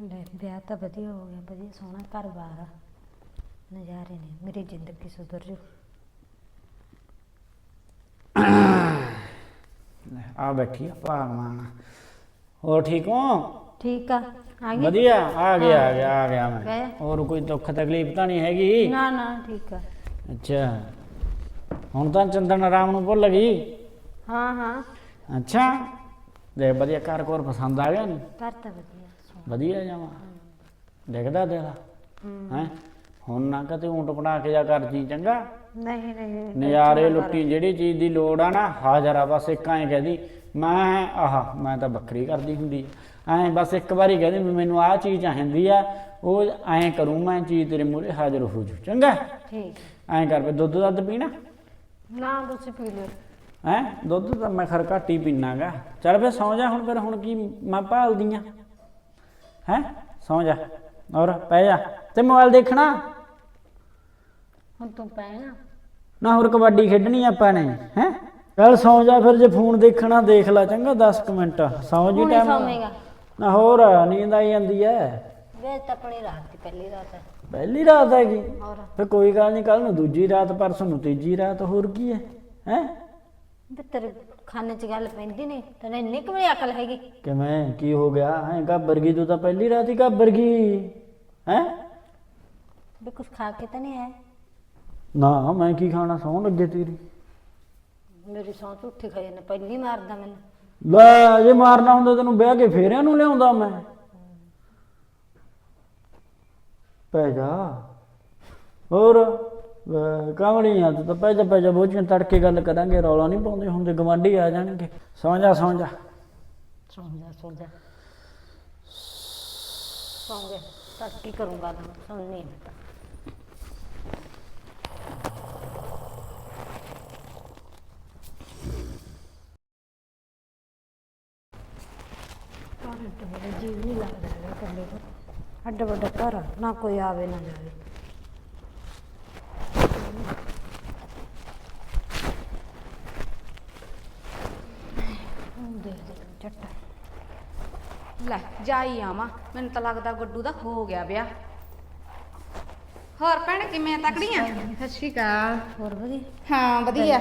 ਲੈ ਵਿਆਹ ਤਾਂ ਵਧੀਆ ਹੋ ਗਿਆ ਵਧੀਆ ਸੋਹਣਾ ਘਰ-ਬਾਰ ਆ। ਨਜ਼ਾਰੇ ਨੇ ਮੇਰੀ ਜ਼ਿੰਦਗੀ ਸੁਧਰ ਜੂ। ਆ ਬੈਠੀ ਆ ਭਾਗਵਾਨ ਹੋਰ ਠੀਕ ਹੋ? ਠੀਕ ਆ ਆ ਗਈ? ਵਧੀਆ ਆ ਗਿਆ ਆ ਗਿਆ ਆ ਗਿਆ ਗਏ? ਮੈਂ ਹੋਰ ਕੋਈ ਦੁੱਖ ਤਕਲੀਫ ਤਾਂ ਨਹੀਂ ਹੈਗੀ? ਨਾ ਨਾ ਠੀਕ ਆ। ਅੱਛਾ। ਹੁਣ ਤਾਂ ਚੰਦਨ ਆਰਾਮ ਨੂੰ ਭੁੱਲ ਗਈ? ਹਾਂ ਹਾਂ। ਅੱਛਾ। ਦੇ ਵਧੀਆ ਘਰ ਕੋਰ ਪਸੰਦ ਆ ਗਿਆ ਨਹੀਂ ਘਰ ਤਾਂ ਵਧੀਆ। ਸੋਹਣਾ ਵਧੀਆ ਜਾਵਾ ਦੇਖਦਾ ਤੇਰਾ। ਹੂੰ। ਹੁਣ ਨਾ ਕਦੇ ਊਂਟ ਬਣਾ ਕੇ ਜਾ ਕਰਦੀ ਚੰਗਾ? ਨਹੀਂ ਨਹੀਂ ਨਜ਼ਾਰੇ ਲੁੱਟੀ ਜਿਹੜੀ ਚੀਜ਼ ਦੀ ਲੋੜ ਆ ਨਾ ਹਾਜ਼ਰ ਆ ਬਸ ਇੱਕ ਐਂ ਕਹਦੀ ਮੈਂ ਆਹ ਮੈਂ ਤਾਂ ਬੱਕਰੀ ਕਰਦੀ ਹੁੰਦੀ ਐਂ ਬਸ ਇੱਕ ਵਾਰੀ ਕਹਦੀ ਮੈਨੂੰ ਆਹ ਚੀਜ਼ ਚਾਹੀਦੀ ਆ ਉਹ ਐਂ ਕਰੂੰ ਮੈਂ ਚੀਜ਼ ਤੇਰੇ ਮੂਹਰੇ ਹਾਜ਼ਰ ਹੋ ਜੂ। ਚੰਗਾ? ਠੀਕ। ਐਂ ਕਰ ਵੀ ਦੁੱਧ ਦੱਧ ਪੀਣਾ? ਨਾ ਤੁਸੀਂ ਪੀ ਲਿਓ। ਹੈ? ਦੁੱਧ ਤਾਂ ਮੈਂ ਖਰ ਘੱਟ ਹੀ ਪੀਣਾਗਾ। ਚੱਲ ਫੇ ਸੌਂ ਜਾ ਹੁਣ ਫਿਰ ਹੁਣ ਕੀ ਮੈਂ ਭਾਲਦੀ ਆ? ਹੈ? ਸੌਂ ਜਾ। ਔਰ ਪੈ ਜਾ। ਤੇ ਮੋਬਾਈਲ ਦੇਖਣਾ। ਹੁਣ ਤੂੰ ਪੈਣਾ। ਨਾ ਹੋਰ ਕਬੱਡੀ ਖੇਡਣੀ ਆਪਾਂ ਨੇ ਹੈ? ਚੱਲ ਸੌਂ ਜਾ ਫਿਰ ਜੇ ਫੋਨ ਦੇਖਣਾ ਦੇਖ ਲੈ ਚੰਗਾ 10 ਕੁ ਮਿੰਟ। ਸੌਂ ਜੀ ਟਾਈਮ ਸੌਵੇਂਗਾ। ਨਾ ਹੋਰ ਨੀਂਦ ਆਈ ਜਾਂਦੀ ਐ। ਵੇ ਤਾਂ ਆਪਣੀ ਰਾਤ ਦੀ ਪਹਿਲੀ ਰਾਤ ਹੈ ਪਹਿਲੀ ਰਾਤ ਹੈਗੀ। ਹੋਰ? ਫਿਰ ਕੋਈ ਗੱਲ ਨਹੀਂ ਕੱਲ ਨੂੰ ਦੂਜੀ ਰਾਤ ਪਰਸੋਂ ਨੂੰ ਤੀਜੀ ਰਾਤ ਹੋਰ ਕੀ ਹੈ ਹੈ? ਵੀ ਤੇਰੇ ਖਾਨੇ 'ਚ ਗੱਲ ਪੈਂਦੀ ਨਹੀਂ ਤੈਨੂੰ ਇੰਨੀ ਕੁ ਵੀ ਅਕਲ ਹੈਗੀ। ਕਿਵੇਂ ਕੀ ਹੋ ਗਿਆ? ਹੈ ਘਾਬਰ ਗਈ ਤੂੰ ਤਾਂ ਪਹਿਲੀ ਰਾਤ ਹੀ ਘਾਬਰ ਗਈ। ਹੈ? ਵੀ ਕੁਝ ਖਾ ਕੇ ਤਾਂ ਨਹੀਂ ਆਇਆ? ਨਾ ਮੈਂ ਕੀ ਖਾਣਾ ਸੌਂ ਲੱਗੇ ਤੇਰੀ। ਮੇਰੀ ਸੌਂ ਝੂਠੀ ਖਾਈ ਨੇ ਪਹਿਲੀ ਮਾਰਦਾ ਮੈਨੂੰ। ਲੈ ਜੇ ਮਾਰਨਾ ਹੁੰਦਾ ਤੈਨੂੰ ਵਿਆਹ ਕੇ ਫੇਰਿਆਂ ਨੂੰ ਲਿਆਉਂਦਾ ਮੈਂ। ਪੈ ਜਾ। ਹੋਰ? ਕਾਮੜੀ ਆ? ਤੂੰ ਤਾਂ ਪੈ ਜਾ ਬੋਝੀਆਂ ਤੜਕੇ ਗੱਲ ਕਰਾਂਗੇ ਰੌਲਾ ਨਹੀਂ ਪਾਉਂਦੇ ਹੁੰਦੇ ਗਵਾਂਢੀ ਆ ਜਾਣਗੇ। ਸੌਂ ਜਾ ਸੌਂ ਜਾ। ਸੌਂ ਜਾ ਸੌਂ ਜਾ। ਸੌਂ ਗਿਆ ਤਾਂ ਕੀ ਕਰੂੰਗਾ ਮੈਂ ਸੌਂ ਨਹੀਂ ਬੇਟਾ ਘਰ ਤੇ ਜੀਵ ਨਹੀਂ ਲੱਗਦਾ ਇਕੱਲੇ ਤੋਂ ਅੱਡਾ ਵੱਡਾ ਘਰ ਆ, ਨਾ ਕੋਈ ਆਵੇ ਨਾ ਜਾਵੇ। ਹੁਣ ਦੇਖ ਦੇ ਚੱਟਾ ਲੈ ਜਾਈ ਆਵਾਂ। ਮੈਨੂੰ ਤਾਂ ਲੱਗਦਾ ਗੱਡੂ ਦਾ ਹੋ ਗਿਆ ਵਿਆਹ। ਹੋਰ ਭੈਣ ਕਿਵੇਂ ਆ ਤਕੜੀਆਂ ਸਤਿ ਸ਼੍ਰੀ ਅਕਾਲ। ਹੋਰ ਵਧੀਆ? ਹਾਂ ਵਧੀਆ।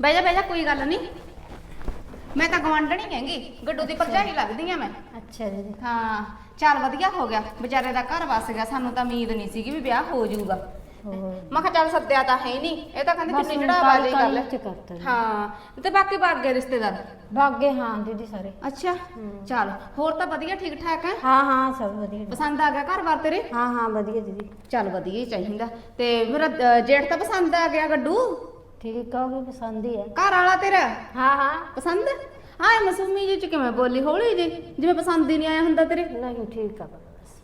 ਬਹਿ ਜਾ। ਬਹਿ ਜਾ ਕੋਈ ਗੱਲ ਨਹੀਂ ਮੈਂ ਤਾਂ ਗਵਾਂਢਣੀ ਹੈਗੀ। ਗੱਡੂ ਦੀ ਭਰਜਾਈ ਲੱਗਦੀ ਆ ਮੈਂ। ਅੱਛਾ ਦੀਦੀ ਹਾਂ ਚੱਲ ਵਧੀਆ ਹੋ ਗਿਆ। ਵਿਚਾਰੇ ਦਾ ਘਰ ਵਸ ਗਿਆ। ਸਾਨੂੰ ਤਾਂ ਉਮੀਦ ਨਹੀਂ ਸੀਗੀ ਵੀ ਵਿਆਹ ਹੋ ਜਾਊਗਾ। ਮੈਂ ਕਿਹਾ ਚੱਲ ਸੱਦਿਆ ਤਾਂ ਹੈ ਨਹੀਂ। ਇਹ ਤਾਂ ਕਹਿੰਦੇ ਕਿੰਨੀ ਚੜਾਵਾ ਕਾਹਲੀ ਗੱਲ ਚ ਕਰਤਾ ਜੀ। ਹਾਂ ਤੇ ਬਾਕੀ ਭਾਗ ਗਏ ਰਿਸ਼ਤੇਦਾਰ? ਭਾਗੇ ਹਾਂ ਦੀਦੀ ਸਾਰੇ। ਅੱਛਾ ਚੱਲ ਹੋਰ ਤਾਂ ਵਧੀਆ ਠੀਕ ਠਾਕ ਹੈ? ਹਾਂ ਹਾਂ ਸਭ ਵਧੀਆ। ਪਸੰਦ ਆ ਗਿਆ ਘਰ ਬਾਰ ਤੇਰੇ? ਹਾਂ ਹਾਂ ਵਧੀਆ ਦੀਦੀ। ਚੱਲ ਵਧੀਆ ਹੀ ਚਾਹੀਦਾ। ਤੇ ਮੇਰਾ ਅ, ਜੇਠ ਤਾਂ ਪਸੰਦ ਆ ਗਿਆ ਗੱਡੂ? ਠੀਕ ਆ ਉਹ ਵੀ ਪਸੰਦ ਹੀ ਹੈ ਘਰ ਵਾਲਾ ਤੇਰਾ? ਹਾਂ ਹਾਂ। ਪਸੰਦ? ਹਾਂ ਮਸੂਮੀ ਜੀ ਚ ਕਿਵੇਂ ਬੋਲੀ? ਹੌਲੀ ਜੀ। ਜਿਵੇਂ ਪਸੰਦ ਹੀ ਨਹੀਂ ਆਇਆ ਹੁੰਦਾ ਤੇਰੇ? ਨਹੀਂ ਠੀਕ ਆ।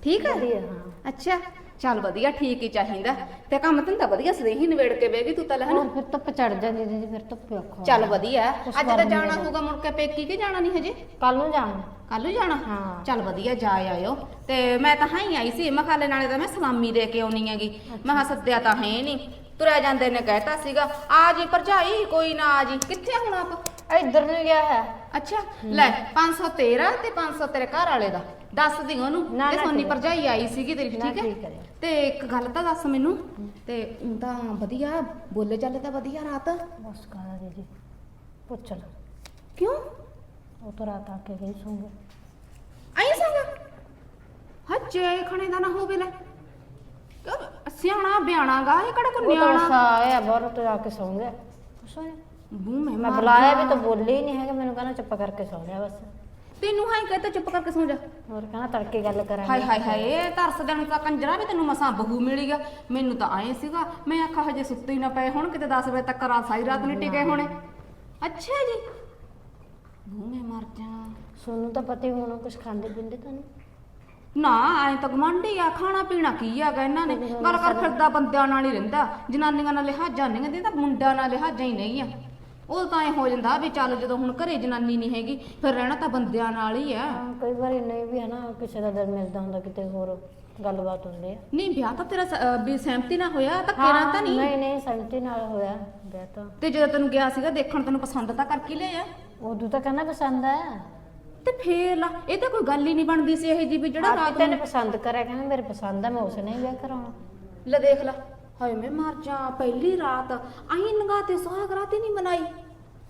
ਠੀਕ ਹੈ? ਵਧੀਆ ਹਾਂ। ਅੱਛਾ। ਚੱਲ ਵਧੀਆ ਠੀਕ ਹੀ ਚਾਹੀਦਾ। ਤੇ ਕੰਮ ਧੰਦਾ ਵਧੀਆ ਸਦੇਹੀ ਨਿਬੇੜ ਕੇ ਬੇਗੀ ਤੂੰ ਤਾਂ ਲੈ ਹਨਾ ਫਿਰ ਧੁੱਪ ਚੜ ਜਾਂਦੀ ਦੀਦੀ ਫਿਰ ਧੁੱਪ ਔਖਾ ਚੱਲ ਵਧੀਆ। ਅੱਜ ਤਾਂ ਜਾਣਾ ਹੋਊਗਾ ਮੁੜ ਕੇ ਪੇਕੀ ਕਿ ਜਾਣਾ ਨਹੀਂ ਹਜੇ? ਕੱਲ ਨੂੰ ਜਾਣਾ। ਕੱਲ ਨੂੰ ਜਾਣਾ? ਹਾਂ। ਚੱਲ ਵਧੀਆ ਜਾ ਆਇਓ। ਤੇ ਮੈਂ ਤਾਂ ਹਾਂ ਹੀ ਆਈ ਸੀ ਮੈਂ ਖਾਲੇ ਨਾਲੇ ਤਾਂ ਮੈਂ ਸਲਾਮੀ ਦੇ ਕੇ ਆਉਣੀ ਹੈਗੀ। ਮੈਂ ਕਿਹਾ ਸੱਦਿਆ ਤਾਂ ਹੈ ਨਹੀਂ ਤੁਰਿਆ ਜਾਂਦੇ ਨੇ ਕਹਿਤਾ ਸੀਗਾ ਆ ਜੀ ਭਰਜਾਈ ਕੋਈ ਨਾ ਆ ਜੀ। ਕਿੱਥੇ ਆ ਹੁਣ ਆਪ? ਇੱਧਰ ਨੂੰ ਗਿਆ ਹੈ। ਅੱਛਾ ਲੈ 500 ਤੇਰਾ ਤੇ 500 ਤੇਰੇ ਘਰ ਵਾਲੇ ਦਾ। ਦੱਸ ਦੀ ਉਹਨੂੰ ਨਾ, ਤੇ ਨਾ, ਸੋਨੀ। ਭਰਜਾਈ ਆਈ ਸੀਗੀ ਤੇਰੀ ਨਾ, ਠੀਕ ਠੀਕ ਹੈ। ਤੇ ਇੱਕ ਗੱਲ ਤਾਂ ਦੱਸ ਮੈਨੂੰ ਤੇ ਊਂ ਤਾਂ ਵਧੀਆ ਬੋਲੇ ਚੱਲੇ ਤਾਂ ਵਧੀਆ ਰਾਤ। ਬਸ ਦੀਦੀ ਪੁੱਛ ਲੈ। ਕਿਉਂ? ਉਹ ਤਾਂ ਰਾਤ ਆ ਕੇ ਗਈ ਸੂਗੇ। ਆਈ ਸੰਗ? ਹੱਜੇ ਖਣੇ ਦਾ ਨਾ ਹੋਵੇ ਲੈ। ਕਿਉਂ? ਸਿਆਣਾ ਬਿਆਣਾਗਾ ਇਹ ਕਿਹੜਾ ਕੋ ਉਹ ਤਾਂ ਨਿਆਣਾ? ਆਇਆ ਬਾਹਰ ਤੋਂ ਆ ਕੇ ਸੌਂ ਗਿਆ ਕੁਛ ਨਹੀਂ ਬੂ ਮੈਂ ਬੁਲਾਇਆ ਜਾ। ਵੀ ਤਾਂ ਬੋਲੇ ਹੀ ਨਹੀਂ ਹੈਗਾ ਮੈਨੂੰ ਕਹਿੰਦਾ ਚੁੱਪ ਕਰਕੇ ਸੌਂ ਜਾ ਬਸ। ਤੈਨੂੰ ਹਾਈ ਕਹਤਾ ਚੁੱਪ ਕਰਕੇ ਸੌਂ ਜਾ। ਹੋਰ ਕਹਿੰਦਾ ਤੜਕੇ ਗੱਲ ਕਰਾਂਗੇ। ਹਾਏ ਹਾਏ ਹਾਏ ਇਹ ਤਰਸ ਦੇਣ ਦਾ ਕੰਜਰਾ ਵੀ ਤੈਨੂੰ ਮਸਾਂ ਬਹੂ ਮਿਲ ਗਿਆ ਮੈਨੂੰ ਤਾਂ ਆਏ ਸੀਗਾ ਮੈਂ ਆਖਾ ਹਜੇ ਸੁੱਤੇ ਹੀ ਨਾ ਪਏ ਹੁਣ ਕਿਤੇ 10 ਵਜੇ ਤੱਕ ਰਾਤ ਸਾਰੀ ਰਾਤ ਨਹੀਂ ਟਿਕੇ ਹੋਣੇ। ਅੱਛਾ ਜੀ। ਮੈਂ ਮਰ ਜਾ। ਸੋਨੂੰ ਤਾਂ ਪਤਾ ਹੀ ਹੋਣਾ ਕੁਝ ਖਾਂਦੇ ਪੀਂਦੇ ਤਾਂ ਨਹੀਂ ਨਾ ਐ ਤਾਂ ਗਮੰਡੀ ਆ ਖਾਣਾ ਪੀਣਾ ਕੀ ਹੈਗਾ ਇਹਨਾਂ ਨੇ? ਗੱਲ ਕਰ ਫਿਰਦਾ ਬੰਦਿਆਂ ਨਾਲ ਹੀ ਰਹਿੰਦਾ ਜਨਾਨੀਆਂ ਨਾਲ ਲਿਹਾਜ਼ਾਂ ਨਹੀਂ ਤਾਂ ਮੁੰਡਿਆਂ ਨਾਲ ਲਿਹਾਜ਼ਾਂ ਹੀ ਨਹੀਂ ਆ। ਉਹ ਤਾਂ ਐ ਹੋ ਜਾਂਦਾ ਵੀ ਚੱਲ ਜਦੋਂ ਹੁਣ ਘਰੇ ਜਨਾਨੀ ਨਹੀਂ ਹੈਗੀ ਫਿਰ ਰਹਿਣਾ ਤਾਂ ਬੰਦਿਆਂ ਨਾਲ ਹੀ ਆ। ਹਾਂ ਕਈ ਵਾਰੀ ਨਹੀਂ ਵੀ ਹੈ ਨਾ ਕਿਸੇ ਦਾ ਦਿਲ ਮਿਲਦਾ ਹੁੰਦਾ ਕਿਤੇ ਹੋਰ ਗੱਲਬਾਤ ਹੁੰਦੀ ਹੈ ਨਹੀਂ ਵਿਆਹ ਤਾਂ ਤੇਰਾ ਸ- ਅਹ ਵੀ ਸਹਿਮਤੀ ਨਾਲ ਹੋਇਆ ਤਾਂ ਕਿਹੜਾ ਤਾਂ ਨਹੀਂ? ਨਹੀਂ ਨਹੀਂ ਸਹਿਮਤੀ ਨਾਲ ਹੋਇਆ ਵਿਆਹ ਤਾਂ। ਤੇ ਜਦੋਂ ਤੈਨੂੰ ਗਿਆ ਸੀਗਾ ਦੇਖਣ ਤੈਨੂੰ ਪਸੰਦ ਤਾਂ ਕਰਕੇ ਲਿਆ ਉਦੋਂ ਤਾਂ ਕਹਿੰਦਾ ਪਸੰਦ ਆ। ਤੇ ਫੇਰ ਲਾ ਇਹ ਤਾਂ ਕੋਈ ਗੱਲ ਹੀ ਨਹੀਂ ਬਣਦੀ ਸੀ ਇਹ ਜੀ ਵੀ ਜਿਹੜਾ ਰਾਤ ਤੈਨੂੰ ਪਸੰਦ ਕਰਿਆ ਕਹਿੰਦਾ ਮੇਰੇ ਪਸੰਦ ਆ ਮੈਂ ਉਸ ਨੇ ਵਿਆਹ ਕਰਾਉਣਾ। ਲੈ ਦੇਖ ਲਾ। ਹਾਏ ਮੈਂ ਮਰ ਜਾ ਪਹਿਲੀ ਰਾਤ। ਅਹੀਂ ਨਗਾ ਤੇ ਸੁਹਾਗ ਰਾਤ ਨਹੀਂ ਮਨਾਈ।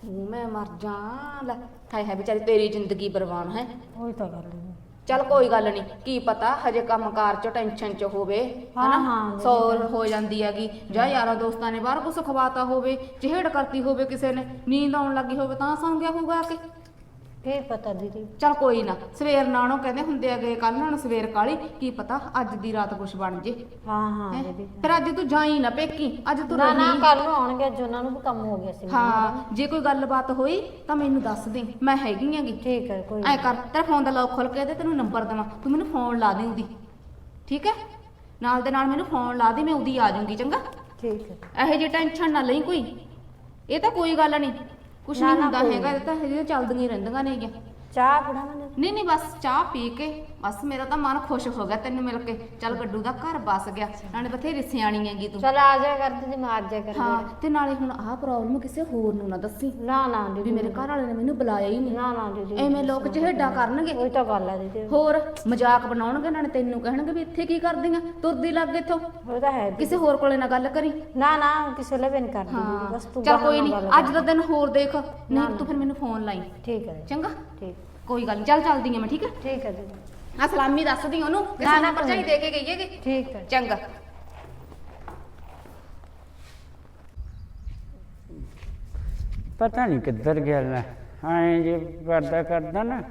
ਹੂੰ, ਮੈਂ ਮਰ ਜਾ ਲੈ ਹਾਏ ਹਾਏ ਵਿਚਾਰੀ ਤੇਰੀ ਜ਼ਿੰਦਗੀ ਬਰਬਾਦ ਹੈ। ਉਹੀ ਤਾਂ ਗੱਲ ਹੈ। ਚੱਲ ਕੋਈ ਗੱਲ ਨਹੀਂ ਕੀ ਪਤਾ ਹਜੇ ਕੰਮਕਾਰ ਚ ਟੈਨਸ਼ਨ ਚ ਹੋਵੇ ਹਾਂ, ਹਨਾ? ਹਾਂ, ਸੌ ਹੋ। ਜਾਂਦੀ ਹੈਗੀ ਜਾਂ ਯਾਰਾਂ ਦੋਸਤਾਂ ਨੇ ਬਾਹਰ ਕੁਛ ਖਵਾਤਾ ਹੋਵੇ ਚਿਹੜ ਕਰਤੀ ਹੋਵੇ ਕਿਸੇ ਨੇ ਨੀਂਦ ਆਉਣ ਲੱਗੀ ਹੋਵੇ ਤਾਂ ਸੌਂ ਗਿਆ ਹੋਊਗਾ ਆ ਕੇ। ਕੀ ਪਤਾ ਦੀਦੀ। ਚੱਲ ਕੋਈ ਨਾ ਸਵੇਰ ਨਾਲੋਂ ਕਹਿੰਦੇ ਹੁੰਦੇ ਹੈਗੇ ਕੱਲ ਨੂੰ ਸਵੇਰ ਕਾਲੀ ਕੀ ਪਤਾ ਅੱਜ ਦੀ ਰਾਤ ਕੁਛ ਬਣ ਜੇ। ਹਾਂ ਹਾਂ ਹੈਂ? ਦੀਦੀ। ਫਿਰ ਅੱਜ ਤੂੰ ਜਾਈ ਨਾ ਪੇਕੀ ਅੱਜ ਤੂੰ ਨਾ ਨਾ ਰਹੀ ਕੱਲ ਨੂੰ ਆਉਣਗੇ ਅੱਜ ਉਹਨਾਂ ਨੂੰ ਵੀ ਕੰਮ ਹੋ ਗਿਆ ਸੀ। ਹਾਂ ਜੇ ਕੋਈ ਗੱਲਬਾਤ ਹੋਈ ਤਾਂ ਮੈਨੂੰ ਦੱਸ ਦੇ ਮੈਂ ਹੈਗੀ ਆਂਗੀ ਠੀਕ ਹੈ ਕੋਈ ਐ ਕਰ ਤੇਰਾ ਫੋਨ ਦਾ ਲੌਕ ਖੋਲ ਕੇ ਤੇ ਤੈਨੂੰ ਨੰਬਰ ਦੇਵਾਂ ਤੂੰ ਮੈਨੂੰ ਫੋਨ ਲਾ ਦੇ ਉਹਦੀ। ਠੀਕ ਹੈ? ਨਾਲ ਦੇ ਨਾਲ ਮੈਨੂੰ ਫੋਨ ਲਾ ਦੇ ਮੈਂ ਉਹਦੀ ਆ ਜਾਊਂਗੀ ਚੰਗਾ? ਠੀਕ ਹੈ। ਇਹੋ ਜਿਹੀ ਟੈਨਸ਼ਨ ਨਾ ਲਈ ਕੋਈ। ਇਹ ਤਾਂ ਕੋਈ ਗੱਲ ਨਹੀਂ। ਕੁਛ ਨਾ, ਨਹੀਂ ਨਾ, ਹੁੰਦਾ ਹੈਗਾ ਇਹ ਤਾਂ ਹਜੇ ਚੱਲਦੀਆਂ ਰਹਿੰਦੀਆਂ ਨੇਗੀਆਂ। ਚਾਹ ਪੜਾਵਾਂਗੇ ਨਹੀਂ ਨਹੀਂ ਬਸ ਚਾਹ ਪੀ ਕੇ ਬਸ ਮੇਰਾ ਤਾਂ ਮਨ ਖੁਸ਼ ਹੋ ਗਿਆ ਤੈਨੂੰ ਮਿਲ ਕੇ। ਚੱਲ ਗੱਡੂ ਦਾ ਘਰ ਬਸ ਗਿਆ। ਨਾਲੇ ਬਥੇਰੀ ਸਿਆਣੀ ਹੈਗੀ ਤੂੰ। ਚਲ ਆ ਜਾ ਕਰ ਦੀਦੀ ਮੈਂ ਆ ਜਾ ਕਰ ਹਾਂ ਤੇ ਨਾਲੇ ਹੁਣ ਆਹ ਪ੍ਰੋਬਲਮ ਕਿਸੇ ਹੋਰ ਨੂੰ ਨਾ ਦੱਸੀ। ਨਾ ਨਾ ਵੀ ਮੇਰੇ ਘਰ ਵਾਲੇ ਨੇ ਮੈਨੂੰ ਬੁਲਾਇਆ ਹੀ ਨਹੀਂ। ਨਾ ਨਾ ਦੀਦੀ। ਐਵੇਂ ਲੋਕ ਚਿਹੜਾ ਕਰਨਗੇ। ਉਹੀ ਤਾਂ ਗੱਲ ਹੈ ਦੀਦੀ। ਹੋਰ ਮਜ਼ਾਕ ਬਣਾਉਣਗੇ ਨਾਲੇ ਤੈਨੂੰ ਕਹਿਣਗੇ ਵੀ ਇੱਥੇ ਕੀ ਕਰਦੀਆਂ? ਤੁਰਦੀ ਲੱਗ ਇੱਥੋਂ। ਉਹ ਤਾਂ ਹੈ। ਕਿਸੇ ਹੋਰ ਕੋਲੇ ਨਾ ਗੱਲ ਕਰੀ। ਨਾ ਨਾ ਕਿਸੇ ਲਈ ਵੀ ਨਹੀਂ ਕਰਦੀ ਬਸ ਤੂੰ ਚਲ ਕੋਈ ਨਾਲ ਨਹੀਂ ਅੱਜ ਦਾ ਦਿਨ ਹੋਰ ਦੇਖ। ਨਹੀਂ ਤੂੰ ਫਿਰ ਮੈਨੂੰ ਫੋਨ ਲਾਈ। ਠੀਕ ਹੈ ਚੰਗਾ? ਠੀਕ। ਕੋਈ ਗੱਲ ਨੀ ਚੱਲ ਚੱਲਦੀ ਆ ਮੈਂ ਠੀਕ ਹੈ? ਠੀਕ ਹੈ ਦੀਦੀ। ਆ ਸਲਾਮੀ ਦੱਸਦੀ ਉਹਨੂੰ ਕਿ ਨਾ, ਨਾ, ਸਾਨੂੰ ਭਰਜਾਈ ਦੇ ਕੇ ਗਈ ਹੈਗੀ? ਠੀਕ ਹੈ। ਚੰਗਾ। ਪਤਾ ਨਹੀਂ ਕਿੱਧਰ ਗਿਆ ਲੈ। ਐਂ ਜੇ ਕਰਦਾ ਕਰਦਾ ਨਾ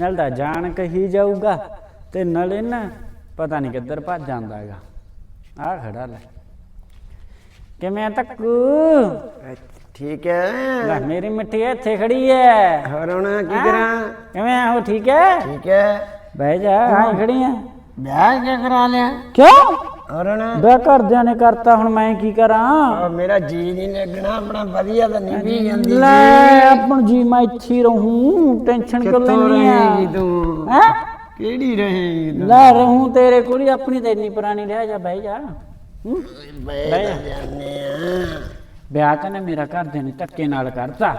ਨਾਲ ਤਾਂ ਜਾਣ ਕਹੀ ਜਾਊਗਾ ਤੇ ਨਾਲੇ ਨਾ ਪਤਾ ਨਹੀਂ ਕਿੱਧਰ ਭੱਜ ਜਾਂਦਾ ਹੈਗਾ। ਆ ਖੜਾ ਲੈ। ਕਿਵੇਂ ਆ ਤੱਕੂ? ਠੀਕ ਹੈ। ਲੈ ਮੇਰੀ ਮਿੱਠੀ ਇੱਥੇ ਖੜੀ ਐ ਹੋਰ ਹੁਣ ਕੀ ਕਰਾਂ? ਕਿਵੇਂ ਆ? ਹੋ ਠੀਕ ਐ ਠੀਕ ਹੈ। ਬਹਿ ਜਾ ਆਈ ਖੜੀ ਐ ਵਿਆਹ ਕਿਆ ਕਰਾ ਲਿਆ? ਕਿਉਂ? ਹੁਣ ਵਿਆਹ ਘਰਦਿਆਂ ਨੇ ਕਰਤਾ ਹੁਣ ਮੈਂ ਕੀ ਕਰਾਂ? ਮੇਰਾ ਜੀ ਨਹੀਂ ਲੱਗਣਾ ਆਪਣਾ ਵਧੀਆ ਤਾਂ ਨਿਭੀ ਜਾਂਦੀ ਲੈ ਆਪਣ ਜੀ ਮੈਂ ਇੱਥੇ ਹੀ ਰਹੂੰ ਟੈਨਸ਼ਨ ਕਿਉਂ ਕਿੱਥੋਂ ਲੈਣੀ ਆ। ਰਹੇਗੀ ਤੂੰ? ਹੈ? ਕਿਹੜੀ ਰਹੇਗੀ ਤੂੰ? ਲੈ ਰਹੂੰ ਤੇਰੇ ਕੋਲ ਹੀ ਆਪਣੀ ਤਾਂ ਇੰਨੀ ਪੁਰਾਣੀ ਰਹਿ ਜਾ ਬਹਿ ਜਾ। ਹੂੰ? ਬੈ ਬਹਿ ਜਾ। ਜਾਂਦੇ ਆ। ਵਿਆਹ ਤਾਂ ਨੇ ਮੇਰਾ ਘਰਦਿਆਂ ਨੇ ਧੱਕੇ ਨਾਲ ਕਰਤਾ।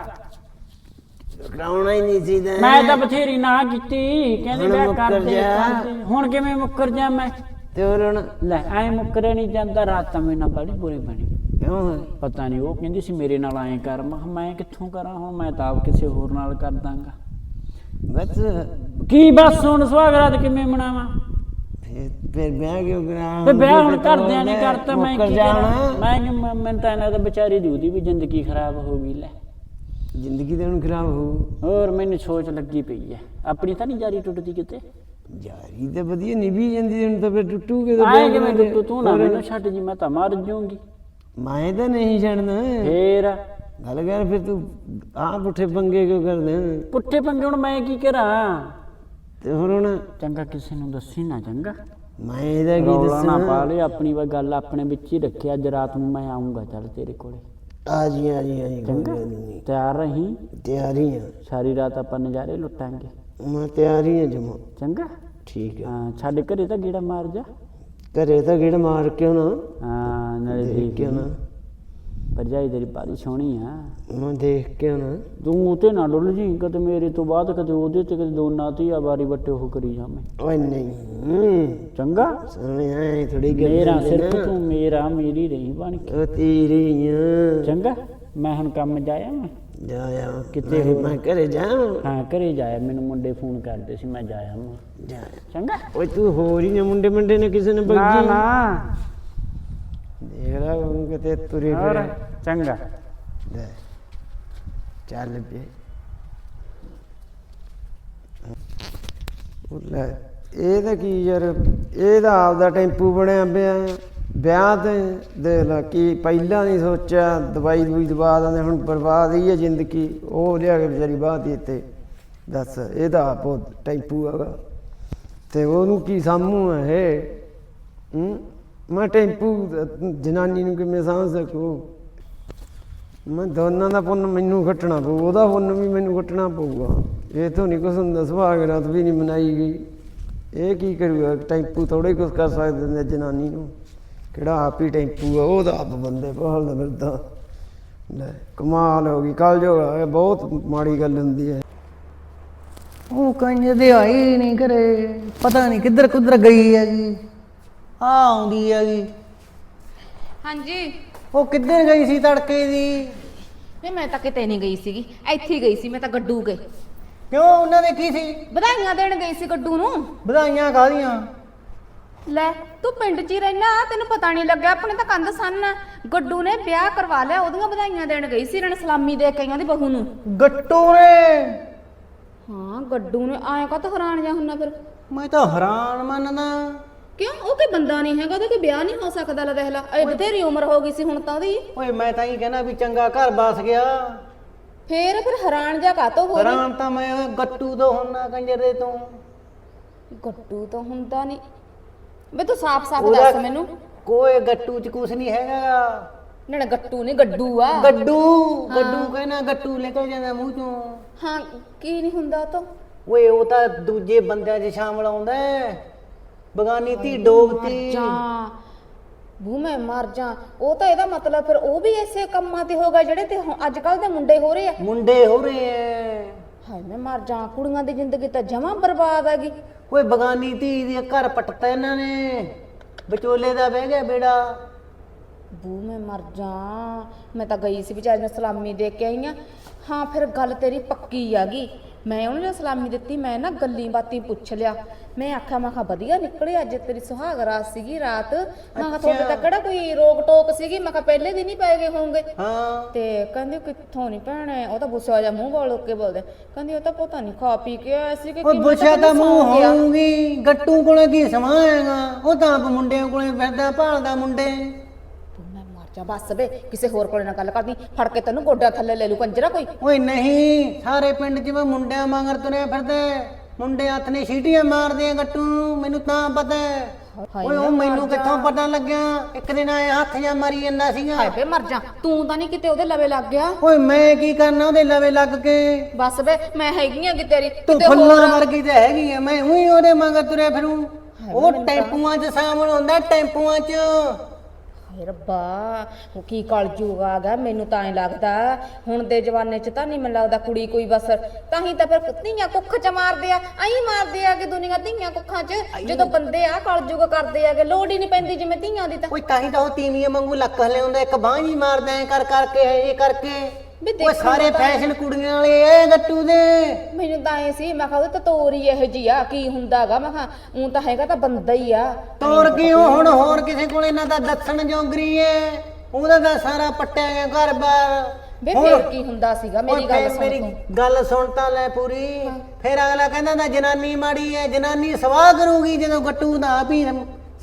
ਕਰਾਉਣਾ ਹੀ ਨਹੀਂ ਸੀ ਤਾਂ। ਮੈਂ ਤਾਂ ਬਥੇਰੀ ਨਾ ਕੀਤੀ। ਕਹਿੰਦੇ ਹੁਣ ਮੁੱਕਰ ਕਰਦੇ ਜਾ। ਕਰਦੇ। ਹੁਣ ਕਿਵੇਂ ਮੁੱਕਰ ਜਾ ਮੈਂ? ਤੇ ਹੋਰ ਹੁਣ? ਲੈ ਐ ਮੁੱਕਰੇ ਨਹੀਂ ਜਾਂਦਾ ਰਾਤ ਤਾਂ ਮੇਰੇ ਨਾਲ ਬੜੀ ਬੁਰੀ ਬਣੀ। ਕਿਉਂ? ਪਤਾ ਨਹੀਂ ਉਹ ਕਹਿੰਦੀ ਸੀ ਮੇਰੇ ਨਾਲ ਐਂ ਕਰ। ਮੈਂ ਕਿਹਾ ਮੈਂ ਕਿੱਥੋਂ ਕਰਾਂ ਹੁਣ? ਮੈਂ ਤਾਂ ਆਪ ਕਿਸੇ ਹੋਰ ਨਾਲ ਕਰ ਦਾਂਗਾ। ਬਸ। ਕੀ ਬਸ ਹੁਣ ਸੁਹਾਗਰਾਤ ਕਿਵੇਂ ਮਨਾਵਾਂ? ਫਿਰ ਫਿਰ ਵਿਆਹ ਕਿਉਂ ਤੇ ਵਿਆਹ ਹੁਣ ਘਰਦਿਆਂ ਨੇ ਕਰਤਾ ਮੈਂ ਕੀ ਜਾਣਾ। ਮੈਂ ਕਿ ਮੈਂ ਮੈਨੂੰ ਤਾਂ ਇਹਨਾਂ ਦਾ ਵਿਚਾਰੀ ਦੀ ਉਹਦੀ ਵੀ ਜ਼ਿੰਦਗੀ ਖਰਾਬ ਹੋ ਗਈ ਲੈ। ਜ਼ਿੰਦਗੀ ਤਾਂ ਹੁਣ ਖਰਾਬ ਹੋਊ ਹੋਰ ਮੈਨੂੰ ਸੋਚ ਲੱਗੀ ਪਈ ਐ ਆਪਣੀ ਤਾਂ ਨਹੀਂ ਜਾਰੀ ਟੁੱਟਦੀ ਕਿਤੇ? ਯਾਰੀ ਤਾਂ ਵਧੀਆ ਨਿਭੀ ਜਾਂਦੀ ਹੁਣ ਤਾਂ ਫਿਰ ਟੁੱਟੂਗੇ ਤਾਂ ਆਏ ਕਿਵੇਂ ਟੁੱਟੂ? ਤੂੰ ਨਾ? ਮੈਨੂੰ ਛੱਡ ਜੀ ਮੈਂ ਤਾਂ ਮਰ ਜਾਊਂਗੀ ਮੈਂ ਤਾਂ ਨਹੀਂ ਛੱਡਦਾ ਫੇਰ? ਗੱਲ ਕਰ ਫਿਰ ਤੂੰ ਆਹ ਪੁੱਠੇ ਪੰਗੇ ਕਿਉਂ ਕਰਦੇ? ਪੁੱਠੇ ਪੰਗੇ ਹੁਣ ਮੈਂ ਕੀ ਕਰਾਂ? ਤੇ ਹੁਣ ਚੰਗਾ ਕਿਸੇ ਨੂੰ ਦੱਸੀ ਨਾ ਚੰਗਾ। ਮੈਂ ਇਹਦਾ ਕੀ ਨਾ ਪਾ ਲਈ ਆਪਣੀ ਵਾ ਗੱਲ ਆਪਣੇ ਵਿੱਚ ਹੀ ਰੱਖਿਆ ਅੱਜ ਰਾਤ ਨੂੰ ਮੈਂ ਆਉਂਗਾ ਚੱਲ ਤੇਰੇ ਕੋਲੇ। ਆ ਜੀ ਆ ਜੀ ਆ ਜੀ ਕੋਈ ਚੰਗਾ। ਗੱਲ ਨਹੀਂ ਤਿਆਰ ਰਹੀਂ? ਤਿਆਰੀ ਆ ਸਾਰੀ ਰਾਤ ਆਪਾਂ ਨਜ਼ਾਰੇ ਲੁੱਟਾਂਗੇ। ਮੈਂ ਤਿਆਰੀ ਆ ਜਮਾ ਚੰਗਾ। ਠੀਕ ਹੈ। ਹਾਂ ਛੱਡ ਘਰੇ ਤਾਂ ਗੇੜਾ ਮਾਰ ਜਾ। ਘਰੇ ਤਾਂ ਗੇੜ ਮਾਰ ਕਿਉਂ ਨਾ ਹਾਂ ਨਾਲੇ ਦੇਖ ਦੇਖ ਕੇ ਨਾ ਭਰਜਾਈ ਤੇਰੀ ਬਾਰੀ ਸੋਹਣੀ ਆ। ਮੈਂ ਦੇਖ ਕੇ ਨਾ ਤੂੰ ਉਤੇ ਨਾ ਡੁੱਲ ਜੀ ਕਦੇ ਮੇਰੇ ਤੋਂ ਬਾਅਦ ਕਦੇ ਉਹਦੇ ਤੇ ਕਦੇ ਦੋਨਾਂ ਤੇ ਆ ਵਾਰੀ ਵੱਟੇ ਉਹ ਕਰੀ ਜਾਵੇਂ ਓਏ ਨਹੀਂ। ਹੂੰ ਚੰਗਾ ਐ ਥੋੜੀ ਗੱਲ ਮੇਰਾ ਸਿਰਫ ਨਾ। ਤੂੰ ਮੇਰਾ ਮੇਰੀ ਰਹੀ ਬਣ ਕੇ। ਉਹ ਤੇਰੀ ਆ। ਚੰਗਾ? ਮੈਂ ਹੁਣ ਕੰਮ ਜਾਇਆ ਮੈਂ ਜਾ ਆ ਕਿਤੇ ਹੋਰ। ਮੈਂ ਘਰੇ ਜਾ ਹਾਂ ਘਰੇ ਜਾਇਆ। ਮੈਨੂੰ ਮੁੰਡੇ ਫੋਨ ਕਰਦੇ ਸੀ ਮੈਂ ਜਾਇਆ ਮੈਂ ਚੰਗਾ? ਓਏ ਤੂੰ ਹੋਰ ਹੀ ਨਾ ਮੁੰਡੇ ਮੁੰਡੇ ਨੇ ਕਿਸੇ ਨੇ ਨਾ ਬੱਗੀ ਨਾ। ਦੇਖ ਲੈ ਉਹ ਕਿਤੇ ਤੁਰੇ ਹੋਰ ਫਿਰੇ। ਚੰਗਾ। ਲੈ ਚੱਲ ਪਏ। ਉਹ ਲੈ ਇਹ ਤਾਂ ਕੀ ਯਾਰ ਇਹਦਾ ਆਪਦਾ ਟੈਂਪੂ ਬਣਿਆ ਪਿਆ ਵਿਆਹ ਤੇ ਦੇਖ ਲੈ ਕੀ ਪਹਿਲਾਂ ਨਹੀਂ ਸੋਚਿਆ ਦਵਾਈ ਦਵਾਈ ਦਵਾ ਦਿੰਦੇ ਹੁਣ ਬਰਬਾਦ ਹੀ ਹੈ ਜ਼ਿੰਦਗੀ। ਉਹ ਲਿਆ ਕੇ ਵਿਚਾਰੀ ਬਾਤ ਇੱਥੇ। ਦੱਸ ਇਹਦਾ ਆਪੋ ਟੈਂਪੂ ਹੈਗਾ। ਤੇ ਉਹਨੂੰ ਕੀ ਸਾਮੂ ਹੈ ਇਹ? ਹੂੰ? ਮੈਂ ਟੈਂਪੂ, ਜਨਾਨੀ ਨੂੰ ਕਿਵੇਂ ਸਾਂਭ ਸਕੂ? ਮੈਂ ਦੋਨਾਂ ਦਾ ਪੁੰਨ ਮੈਨੂੰ ਖੱਟਣਾ ਪਊ, ਉਹਦਾ ਪੁੰਨ ਵੀ ਮੈਨੂੰ ਖੱਟਣਾ ਪਊਗਾ। ਇਹ ਤੋਂ ਨਹੀਂ ਕੁਛ ਹੁੰਦਾ, ਸੁਭਾਗ ਰਾਤ ਵੀ ਨਹੀਂ ਮਨਾਈ ਗਈ। ਇਹ ਕੀ ਕਰੂਗਾ ਟੈਂਪੂ ਥੋੜੇ ਕੁਛ ਕਰ ਸਕਦੇ ਨੇ ਜਨਾਨੀ ਨੂੰ। ਕਿਹੜਾ ਆਪ ਹੀ ਟੈਂਪੂ ਆ ਉਹਦਾ ਆਪ ਬੰਦੇ ਭਾਲਦਾ ਫਿਰਦਾ। ਲੈ, ਕਮਾਲ ਹੋ ਗਈ ਕੱਲ ਜੋ ਇਹ ਬਹੁਤ ਮਾੜੀ ਗੱਲ ਹੁੰਦੀ ਹੈ। ਉਹ ਕੰਜ ਦੇ ਆਈ ਨਹੀਂ ਘਰੇ, ਪਤਾ ਨਹੀਂ ਕਿੱਧਰ ਕੁੱਧਰ ਗਈ ਹੈਗੀ ਆ ਆਉਂਦੀ ਹੈਗੀ। ਹਾਂਜੀ। ਉਹ ਕਿੱਧਰ ਗਈ ਸੀ ਤੜਕੇ ਦੀ? ਵੇ ਮੈਂ ਤਾਂ ਕਿਤੇ ਨਹੀਂ ਗਈ ਸੀਗੀ। ਇੱਥੇ ਹੀ ਗਈ ਸੀ ਮੈਂ ਤਾਂ ਗੱਡੂ ਕੇ ਕਿਉਂ? ਉਹਨਾਂ ਦੇ ਕੀ ਸੀ? ਵਧਾਈਆਂ ਦੇਣ ਗਈ ਸੀ ਗੱਡੂ ਨੂੰ। ਵਧਾਈਆਂ ਕਾਹਦੀਆਂ? ਲੈ ਤੂੰ ਪਿੰਡ 'ਚ ਹੀ ਰਹਿਣਾ ਤੈਨੂੰ ਪਤਾ ਨਹੀਂ ਲੱਗਿਆ ਆਪਣੇ ਤਾਂ ਕੰਧ ਸੰਨ। ਆ। ਗੱਡੂ ਨੇ ਵਿਆਹ ਕਰਵਾ ਲਿਆ ਉਹਦੀਆਂ ਵਧਾਈਆਂ ਦੇਣ ਗਈ ਸੀ ਨੇ ਸਲਾਮੀ ਦੇ ਕੇ ਆਈਆਂ ਦੀ ਬਹੂ ਨੂੰ। ਗੱਟੂ ਨੇ? ਹਾਂ ਗੱਡੂ ਨੇ ਆਇਆ ਕਾ ਹੈਰਾਨ ਜਾ ਹੁੰਨਾ ਫਿਰ? ਮੈਂ ਤਾਂ ਹੈਰਾਨ ਮੰਨਦਾ। ਕਿਉਂ? ਉਹ ਕੋਈ ਬੰਦਾ ਨਹੀਂ ਹੈਗਾ ਉਹਦਾ ਕੋਈ ਵਿਆਹ ਨਹੀਂ ਹੋ ਸਕਦਾ ਲੈ ਦੇਖ ਲੈ। ਇਹ ਬਥੇਰੀ ਉਮਰ ਹੋ ਗਈ ਸੀ ਹੁਣ ਤਾਂ ਉਹਦੀ ਓਏ ਮੈਂ ਤਾਂ ਹੀ ਕਹਿਣਾ ਵੀ ਚੰਗਾ ਘਰ ਬਸ ਗਿਆ। ਫੇਰ ਫਿਰ ਹੈਰਾਨ ਜਾ ਕਾਤੋਂ ਹੋ ਗਈ? ਹੈਰਾਨ ਤਾਂ ਮੈਂ ਓਏ ਗੱਟੂ ਤੋਂ ਹੁੰਨਾ ਕੰਜਰ ਤੋਂ। ਗੱਡੂ ਤਾਂ ਹੁੰਦਾ ਨਹੀਂ। ਵੇ ਤੂੰ ਸਾਫ਼-ਸਾਫ਼ ਦੱਸ ਮੈਨੂੰ। ਕੋਈ ਗੱਟੂ ਚ ਕੁਛ ਨਹੀਂ ਹੈਗਾ। ਨਾ ਗੱਟੂ ਨਹੀਂ ਗੱਡੂ ਆ। ਗੱਡੂ ਗੱਡੂ ਕਹਿਣਾ ਗੱਟੂ ਨਿਕਲ ਜਾਂਦਾ ਮੂੰਹ ਚੋਂ। ਹਾਂ ਕੀ ਨਹੀਂ ਹੁੰਦਾ ਉਹ ਤੋਂ? ਓਏ ਉਹ ਤਾਂ ਦੂਜੇ ਬੰਦਿਆਂ 'ਚ ਸ਼ਾਮਲ ਆਉਂਦਾ ਹੈ। ਬਗਾਨੀ ਧੀ ਡੋਬਤੀ ਜਾ। ਬੂ ਮੈਂ ਮਰ ਜਾ। ਉਹ ਤਾਂ ਇਹਦਾ ਮਤਲਬ ਫਿਰ ਉਹ ਵੀ ਐਸੇ ਕੰਮਾਂ ਤੇ ਹੋਗਾ ਜਿਹੜੇ ਤੇ ਅੱਜ ਕੱਲ ਦੇ ਮੁੰਡੇ ਹੋ ਰਹੇ ਆ। ਮੁੰਡੇ ਹੋ ਰਹੇ ਐ। ਹਾਏ ਮੈਂ ਮਰ ਜਾ। ਕੁੜੀਆਂ ਦੀ ਜ਼ਿੰਦਗੀ ਤਾਂ ਜਮਾਂ ਬਰਬਾਦ ਹੈਗੀ ਓਏ ਬਗਾਨੀ ਧੀ ਦੇ ਘਰ ਪਟਤਾ ਇਹਨਾਂ ਨੇ। ਵਿਚੋਲੇ ਦਾ ਬਹਿ ਗਿਆ ਬੇੜਾ। ਬੂ ਮੈਂ ਮਰ ਜਾ। ਮੈਂ ਤਾਂ ਗਈ ਸੀ ਵਿਚਾਰੀ ਨੂੰ ਸਲਾਮੀ ਦੇ ਕੇ ਆਈ ਆ। ਹਾਂ ਫਿਰ ਗੱਲ ਤੇਰੀ ਪੱਕੀ ਆਗੀ ਮੈਂ ਉਹਨੂੰ ਜਦੋਂ ਸਲਾਮੀ ਦਿੱਤੀ ਮੈਂ ਨਾ ਗੱਲੀ ਬਾਤੀ ਪੁੱਛ ਲਿਆ। ਮੈਂ ਆਖਿਆ ਮੈਂ ਕਿਹਾ ਵਧੀਆ ਨਿਕਲੇ ਅੱਜ ਤੇਰੀ ਸੁਹਾਗ ਰਾਤ ਸੀਗੀ ਰਾਤ। ਮੈਂ ਕਿਹਾ ਤੁਹਾਡੇ ਤਾਂ ਕਿਹੜਾ ਕੋਈ ਰੋਕ ਟੋਕ ਸੀਗੀ? ਮੈਂ ਕਿਹਾ ਪਹਿਲੇ ਦਿਨ ਹੀ ਪੈ ਗਏ ਹੋਣਗੇ। ਹਾਂ। ਤੇ ਕਹਿੰਦੀ ਕਿੱਥੋਂ ਨਹੀਂ ਭੈਣੇ? ਉਹ ਤਾਂ ਗੁੱਸਾ ਜਿਹਾ ਮੂੰਹ ਬੋਲ ਕੇ ਬੋਲਦੇ। ਕਹਿੰਦੀ ਉਹ ਤਾਂ ਪਤਾ ਨਹੀਂ ਖਾ ਪੀ ਕੇ ਆਇਆ ਸੀ ਕਿ ਬੁੱਛਿਆ ਤਾਂ ਕਹਿੰਦੀ ਮੂੰਹ। ਹੋਊਗੀ ਗੱਟੂ ਕੋਲੇ ਕੀ ਸਮਾਏਗਾ ਉਹ ਤਾਂ ਆਪ ਮੁੰਡਿਆਂ ਕੋਲੇ ਫਿਰਦਾ ਭਾਲਦਾ ਮੁੰਡੇ। ਮਰ ਜਾ ਬਸ ਵੇ ਕਿਸੇ ਹੋਰ ਕੋਲੇ ਨਾ ਗੱਲ ਕਰਦੀ ਫੜ ਕੇ ਤੈਨੂੰ ਗੋਡਿਆਂ ਥੱਲੇ ਲੈ ਲੂ ਕੰਜਰਾ ਕੋਈ। ਓਏ ਨਹੀਂ ਸਾਰੇ ਪਿੰਡ 'ਚ ਮੈਂ ਮੁੰਡਿਆਂ ਵਾਂਗਰ ਤੁਰਿਆ ਫਿਰਦਾ। ਮੁੰਡੇ ਹੱਥ ਨੇ ਸੀਟੀਆਂ ਮਾਰਦੇ ਆ ਗੱਟੂ ਮੈਨੂੰ ਤਾਂ ਪਤਾ ਹੈ। ਹਾਏ ਓਏ ਉਹ ਮੈਨੂੰ ਕਿੱਥੋਂ ਪਤਾ ਲੱਗਿਆ? ਇੱਕ ਦਿਨ ਆਏ ਹੱਥ ਜਾਂ ਮਾਰੀ ਜਾਂਦਾ ਸੀਗਾ। ਹਾਏ ਵੇ ਮਰ ਜਾ। ਤੂੰ ਤਾਂ ਨਹੀਂ ਕਿਤੇ ਉਹਦੇ ਲਵੇ ਲੱਗ ਗਿਆ। ਓਏ ਮੈਂ ਕੀ ਕਰਨਾ ਉਹਦੇ ਲਵੇ ਲੱਗ ਕੇ? ਬਸ ਵੇ ਮੈਂ ਹੈਗੀ ਆ ਕਿ ਤੇਰੀ? ਤੂੰ ਕਿਤੇ ਹੋਰ ਫੁੱਲਾਂ ਵਰਗੀ ਤਾਂ ਹੈਗੀ ਆ ਮੈਂ ਉਹੀ ਉਹਦੇ ਮਗਰ ਤੁਰਿਆ ਫਿਰੂ। ਉਹ ਟੈਂਪੂਆਂ 'ਚ ਸ਼ਾਮਲ ਹੁੰਦਾ ਟੈਂਪੂਆਂ 'ਚ। ਹਾਏ ਰੱਬਾ ਉਹ ਕੀ ਕਲਯੁਗ ਆ ਗਿਆ ਮੈਨੂੰ ਤਾਂ ਐ ਲੱਗਦਾ ਹੁਣ ਦੇ ਜਵਾਨੇ ਚ ਤਾਂ ਨਹੀਂ ਮੈਨੂੰ ਲੱਗਦਾ ਕੁੜੀ ਕੋਈ ਬਸ ਤਾਂ ਹੀ ਤਾਂ ਫਿਰ ਧੀਆਂ ਕੁੱਖ ਚ ਮਾਰਦੇ ਆ ਐਂ ਮਾਰਦੇ ਆ ਕਿ ਦੁਨੀਆ ਧੀਆਂ ਕੁੱਖਾਂ ਚ ਜਦੋਂ ਬੰਦੇ ਆ ਕਲਯੁਗ ਕਰਦੇ ਆਗੇ ਲੋੜ ਹੀ ਨਹੀਂ ਪੈਂਦੀ ਜਿਵੇਂ ਧੀਆਂ ਦੀ ਤਾਂ। ਓਏ ਤਾਂ ਹੀ ਤਾਂ ਉਹ ਤੀਵੀਆਂ ਵਾਂਗੂ ਲੱਕ ਹਲਿਆਉਂਦਾ ਇੱਕ ਬਾਂਹ ਹੀ ਮਾਰਦਾ ਐ ਕਰ ਕਰਕੇ ਇਹ ਕਰਕੇ। ਵੀ ਓਏ ਸਾਰੇ ਫੈਸ਼ਨ ਕੁੜੀਆਂ ਵਾਲੇ ਐ ਗੱਟੂ ਦੇ। ਮੈਨੂੰ ਤਾਂ ਐ ਸੀ ਮੈਂ ਕਿਹਾ ਉਹ ਤਾਂ ਤੋਰ ਹੀ ਇਹੋ ਜੀ ਆ ਕੀ ਹੁੰਦਾਗਾ? ਮੈਂ ਕਿਹਾ ਉਹ ਤਾਂ ਹੈਗਾ ਤਾਂ ਬੰਦਾ ਹੀ ਆ। ਤੋਰ ਕਿਉਂ? ਹੁਣ ਹੋਰ ਕਿਸੇ ਕੋਲ ਇਹਨਾਂ ਦਾ ਦੱਸਣ ਜੋਗਰੀ ਐ। ਉਹਦਾ ਤਾਂ ਸਾਰਾ ਪੱਟਿਆ ਗਿਆ ਘਰ-ਬਾਰ। ਵੇ ਫੇਰ ਕੀ ਹੁੰਦਾ ਸੀਗਾ? ਮੇਰੀ ਓਏ ਗੱਲ ਫੇਰ ਸੁਣ ਮੇਰੀ ਤੂੰ। ਗੱਲ ਸੁਣ ਤਾਂ ਲੈ ਪੂਰੀ। ਫਿਰ ਅਗਲਾ ਕਹਿੰਦਾ ਨਾ ਜਨਾਨੀ ਮਾੜੀ ਐ ਜਨਾਨੀ ਸਵਾਹ ਕਰੂਗੀ ਜਦੋਂ ਗੱਟੂ ਦਾ ਆਪ ਹੀ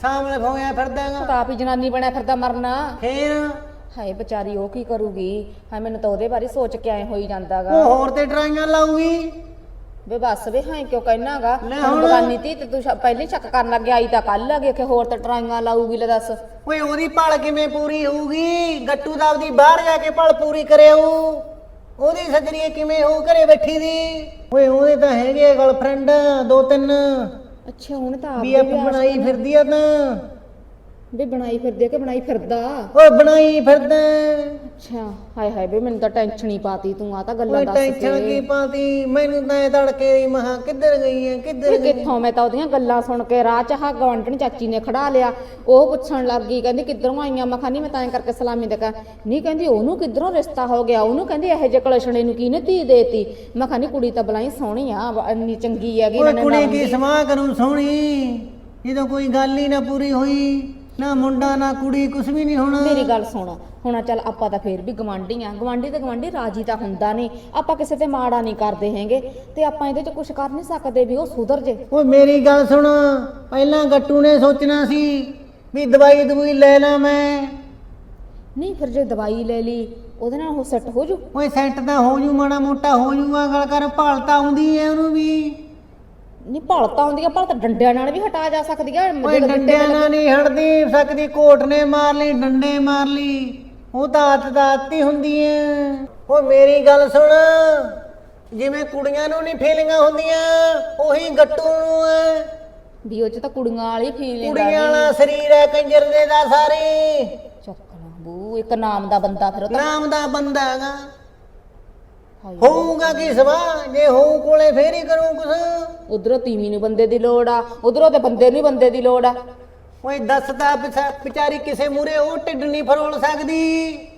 ਸਾਹਮਣੇ ਹੋਇਆ ਫਿਰਦਾਗਾ। ਤਾਂ ਆਪ ਹੀ ਜਨਾਨੀ ਬਣਿਆ ਫਿਰਦਾ ਮਰਨਾ। ਫੇਰ ਹਾਏ ਵਿਚਾਰੀ ਉਹ ਕੀ ਕਰੂਗੀ? ਹਾਏ ਮੈਨੂੰ ਤਾਂ ਉਹਦੇ ਬਾਰੇ ਸੋਚ ਕੇ ਐ ਹੋਈ ਜਾਂਦਾਗਾ। ਉਹ ਹੋਰ ਤੇ ਡਰਾਈਆਂ ਲਾਊਗੀ? ਵੇ ਬਸ ਵੇ ਹਾਂ ਕਿਉਂ ਕਹਿਣਾਗਾ? ਲੈ ਹੁਣ। ਬਗਾਨੀ ਤੀ ਤੇ ਪਹਿਲੇ ਸ਼ੱਕ ਕਰਨ ਲੱਗ ਗਿਆ ਆਈ ਤਾਂ ਕੱਲ ਲੱਗੇ ਕਿ ਹੋਰ ਤਾਂ ਟਰਾਈਆਂ ਲਾਊਗੀ ਲੈ ਦੱਸ। ਓਏ ਉਹਦੀ ਭਲ ਕਿਵੇਂ ਪੂਰੀ ਹੋਊਗੀ? ਗੱਟੂ ਦਾ ਆਪਦੀ ਬਾਹਰ ਜਾ ਕੇ ਭਲ ਪੂਰੀ ਕਰਿਓ ਉਹਦੀ ਸਜਰੀਏ ਕਿਵੇਂ ਹੋਊ ਘਰੇ ਬੈਠੀ ਦੀ? ਓਏ ਉਹਦੇ ਤਾਂ ਹੈਗੇ ਗਰਲਫ੍ਰੈਂਡ ਦੋ ਤਿੰਨ। ਅੱਛਾ ਹੁਣ ਤਾਂ ਵੀ ਆਪ ਬਣਾਈ ਫਿਰਦੀ ਆ ਤਾਂ। ਵੀ ਬਣਾਈ ਫਿਰਦੀ ਆ ਕਿ ਬਣਾਈ ਫਿਰਦਾ? ਓਏ ਬਣਾਈ ਫਿਰਦਾ। ਅੱਛਾ ਹਾਏ ਹਾਏ ਵੇ ਮੈਨੂੰ ਤਾਂ ਟੈਨਸ਼ਨ ਹੀ ਪਾਤੀ ਤੂੰ ਆ ਤਾਂ ਗੱਲਾਂ ਓਏ ਦੱਸ ਟੈਨਸ਼ਨ ਕੇ ਕੀ ਪਾਤੀ? ਮੈਨੂੰ ਤਾਂ ਇਹ ਤੜਕੇ ਦੀ ਮਹਾ ਕਿੱਧਰ ਗਈ ਐ ਕਿੱਧਰ ਗਈ ਕਿੱਥੋਂ? ਮੈਂ ਤਾਂ ਉਹਦੀਆਂ ਗੱਲਾਂ ਸੁਣ ਕੇ ਰਾਹ ਚ ਹਾ ਗਵੰਡਣ ਚਾਚੀ ਨੇ ਖੜਾ ਲਿਆ। ਉਹ ਪੁੱਛਣ ਲੱਗ ਗਈ ਕਹਿੰਦੀ ਕਿੱਧਰੋਂ ਆਈਆਂ? ਮੈਂ ਨਹੀਂ ਮੈਂ ਤਾਂ ਐਂ ਕਰਕੇ ਸਲਾਮੀ ਦੇ ਕਾ ਨਹੀਂ ਕਹਿੰਦੀ ਉਹਨੂੰ ਕਿੱਧਰੋਂ ਰਿਸ਼ਤਾ ਹੋ ਗਿਆ? ਉਹਨੂੰ ਕਹਿੰਦੀ ਇਹੋ ਜਿਹੇ ਕਲਸ਼ਣੇ ਨੂੰ ਕਿਹਨੇ ਧੀ ਦੇਤੀ? ਮੈਂ ਨਹੀਂ ਕੁੜੀ ਤਾਂ ਬਲਾਈ ਸੋਹਣੀ ਆ ਇੰਨੀ ਚੰਗੀ ਹੈਗੀ ਓਏ ਕੁੜੀ ਕੀ ਦੀ। ਸਮਾਹ ਕਰੂੰ ਸੋਹਣੀ? ਜਦੋਂ ਕੋਈ ਗੱਲ ਹੀ ਨਾ ਪੂਰੀ ਹੋਈ। ਨਾ ਮੁੰਡਾ ਨਾ ਕੁੜੀ ਕੁਛ ਵੀ ਨਹੀਂ ਹੋਣਾ। ਮੇਰੀ ਗੱਲ ਸੁਣ। ਹੁਣ ਚੱਲ ਆਪਾਂ ਤਾਂ ਫੇਰ ਵੀ ਗਵਾਂਢੀ ਆ। ਗਵਾਂਢੀ ਤੇ ਗਵਾਂਢੀ ਰਾਜੀ ਤਾਂ ਹੁੰਦਾ ਨਹੀਂ। ਆਪਾਂ ਕਿਸੇ ਤੇ ਮਾੜਾ ਨਹੀਂ ਕਰਦੇ ਹੈਗੇ। ਤੇ ਆਪਾਂ ਇਹਦੇ 'ਚ ਕੁਝ ਕਰ ਨਹੀਂ ਸਕਦੇ ਵੀ ਉਹ ਸੁਧਰ ਜੇ। ਓਏ ਮੇਰੀ ਗੱਲ ਸੁਣ। ਪਹਿਲਾਂ ਗੱਟੂ ਨੇ ਸੋਚਣਾ ਸੀ ਵੀ ਦਵਾਈ ਦਵਾਈ ਲੈ ਲਾਂ ਮੈਂ। ਨਹੀਂ ਫਿਰ ਜੇ ਦਵਾਈ ਲੈ ਲਈ ਉਹਦੇ ਨਾਲ ਉਹ ਸੈੱਟ ਹੋ ਜੂ। ਓਏ ਸੈੱਟ ਤਾਂ ਹੋ ਜੂ ਮਾੜਾ ਮੋਟਾ ਹੋ ਜੂਗਾ। ਗੱਲ ਕਰ ਭਾਲਤਾ ਆਉਂਦੀ ਐ ਉਹਨੂੰ ਵੀ। ਨਹੀਂ ਭਲਤਾ ਹੁੰਦੀ ਆ ਭਲਤਾ ਡੰਡਿਆਂ ਨਾਲ ਵੀ ਹਟਾ ਜਾ ਸਕਦੀ ਆ ਓਏ ਡੰਡਿਆਂ ਨਾਲ ਨਹੀਂ ਹਟਦੀ ਸਕਦੀ ਕੋਟ ਨੇ ਮਾਰ ਲਈ ਡੰਡੇ ਮਾਰ ਲਈ। ਉਹ ਤਾਂ ਹੱਥ ਦਾ ਆਤੀ ਹੁੰਦੀ ਐ ਓ ਮੇਰੀ ਗੱਲ ਸੁਣ। ਜਿਵੇਂ ਕੁੜੀਆਂ ਨੂੰ ਨਹੀਂ ਫੀਲਿੰਗਾਂ ਹੁੰਦੀਆਂ ਉਹੀ ਗੱਟੂ ਨੂੰ ਐ। ਵੀ ਉਹ ਚ ਤਾਂ ਕੁੜੀਆਂ ਵਾਲੀ ਫੀਲਿੰਗ ਕੁੜੀਆਂ ਵਾਲਾ ਸਰੀਰ ਐ ਕੰਜਰ ਦੇ ਦਾ ਸਾਰੇ। ਚੱਕਣਾ ਬੂ ਇੱਕ ਨਾਮ ਦਾ ਬੰਦਾ ਫਿਰ ਉਹ ਤਾਂ। ਨਾਮ ਦਾ ਬੰਦਾ ਹੈਗਾ। ਹੋਊਗਾ ਕੀ ਸਵਾ ਜੇ ਹੋਊ ਕੋਲੇ ਫੇਰ ਹੀ ਕਰੂੰ ਕੁਛ। ਉਧਰੋਂ ਤੀਵੀਂ ਨੂੰ ਬੰਦੇ ਦੀ ਲੋੜ ਆ ਉਧਰੋਂ ਤੇ ਬੰਦੇ ਨੂੰ ਬੰਦੇ ਦੀ ਲੋੜ ਆ। ਓਏ ਦੱਸਦਾ ਵਿਚਾਰੀ ਕਿਸੇ ਮੂਰੇ ਉਹ ਢਿੱਡ ਨਹੀਂ ਫਰੋਲ ਸਕਦੀ।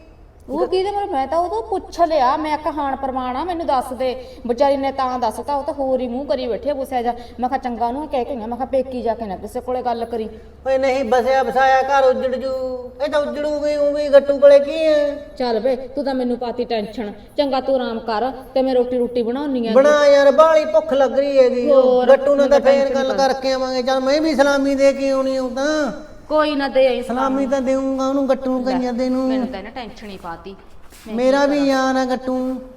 ਉਹ ਕਿਹਦੇ ਮਰ ਮੈਂ ਤਾਂ ਉਦੋਂ ਪੁੱਛ ਲਿਆ ਮੈਂ ਕਹਾਣ ਪ੍ਰਮਾਣ ਆ ਮੈਨੂੰ ਦੱਸ ਦੇ। ਵਿਚਾਰੀ ਨੇ ਤਾਂ ਦੱਸਤਾ ਉਹ ਤਾਂ ਹੋਰ ਹੀ ਮੂੰਹ ਕਰੀ ਬੈਠੀ ਆ ਗੁੱਸੇ ਜਾ। ਮੈਂ ਕਿਹਾ ਚੰਗਾ ਉਹਨੂੰ ਕਹਿ ਕੇ ਆਈ ਮੈਂ ਕਿਹਾ ਪੇਕੀ ਜਾ ਕੇ ਨਾ ਕਿਸੇ ਕੋਲੇ ਗੱਲ ਕਰੀ। ਓਏ ਨਹੀਂ ਬਸਿਆ ਬਸਾਇਆ ਘਰ ਉਜੜ ਜੂ। ਇਹ ਤਾਂ ਉਜੜੂਗੀ ਉਵੇਂ ਗੱਟੂ ਕੋਲੇ ਕੀ ਹੈ ਚੱਲ ਵੇ ਤੂੰ ਤਾਂ ਮੈਨੂੰ ਪਾਤੀ ਟੈਨਸ਼ਨ। ਚੰਗਾ ਤੂੰ ਆਰਾਮ ਕਰ ਤੇ ਮੈਂ ਰੋਟੀ ਰੋਟੀ ਬਣਾਉਣੀ ਆ। ਬਣਾ ਯਾਰ ਬਾਹਲੀ ਭੁੱਖ ਲੱਗ ਰਹੀ ਹੈਗੀ। ਹੋਰ, ਗੱਟੂ ਨਾਲ ਤਾਂ ਫੇਰ ਗੱਲ ਕਰਕੇ ਆਵਾਂਗੇ। ਚੱਲ ਮੈਂ ਵੀ ਸਲਾਮੀ ਦੇ ਕੇ ਆਉਣੀ ਹਾਂ ਤਾਂ। ਕੋਈ ਨਾ ਦੇ ਆਈ ਸਲਾਮੀ। ਤਾਂ ਦੇਊਂਗਾ ਉਹਨੂੰ ਗੱਟੂ ਕੰਜਰ ਦੇ ਨੂੰ। ਮੈਨੂੰ ਤਾਂ ਇਹਨੇ ਟੈਨਸ਼ਨ ਹੀ ਪਾਤੀ। ਮੈਂ ਮੇਰਾ ਵੀ ਯਾਰ ਆ ਗੱਟੂ।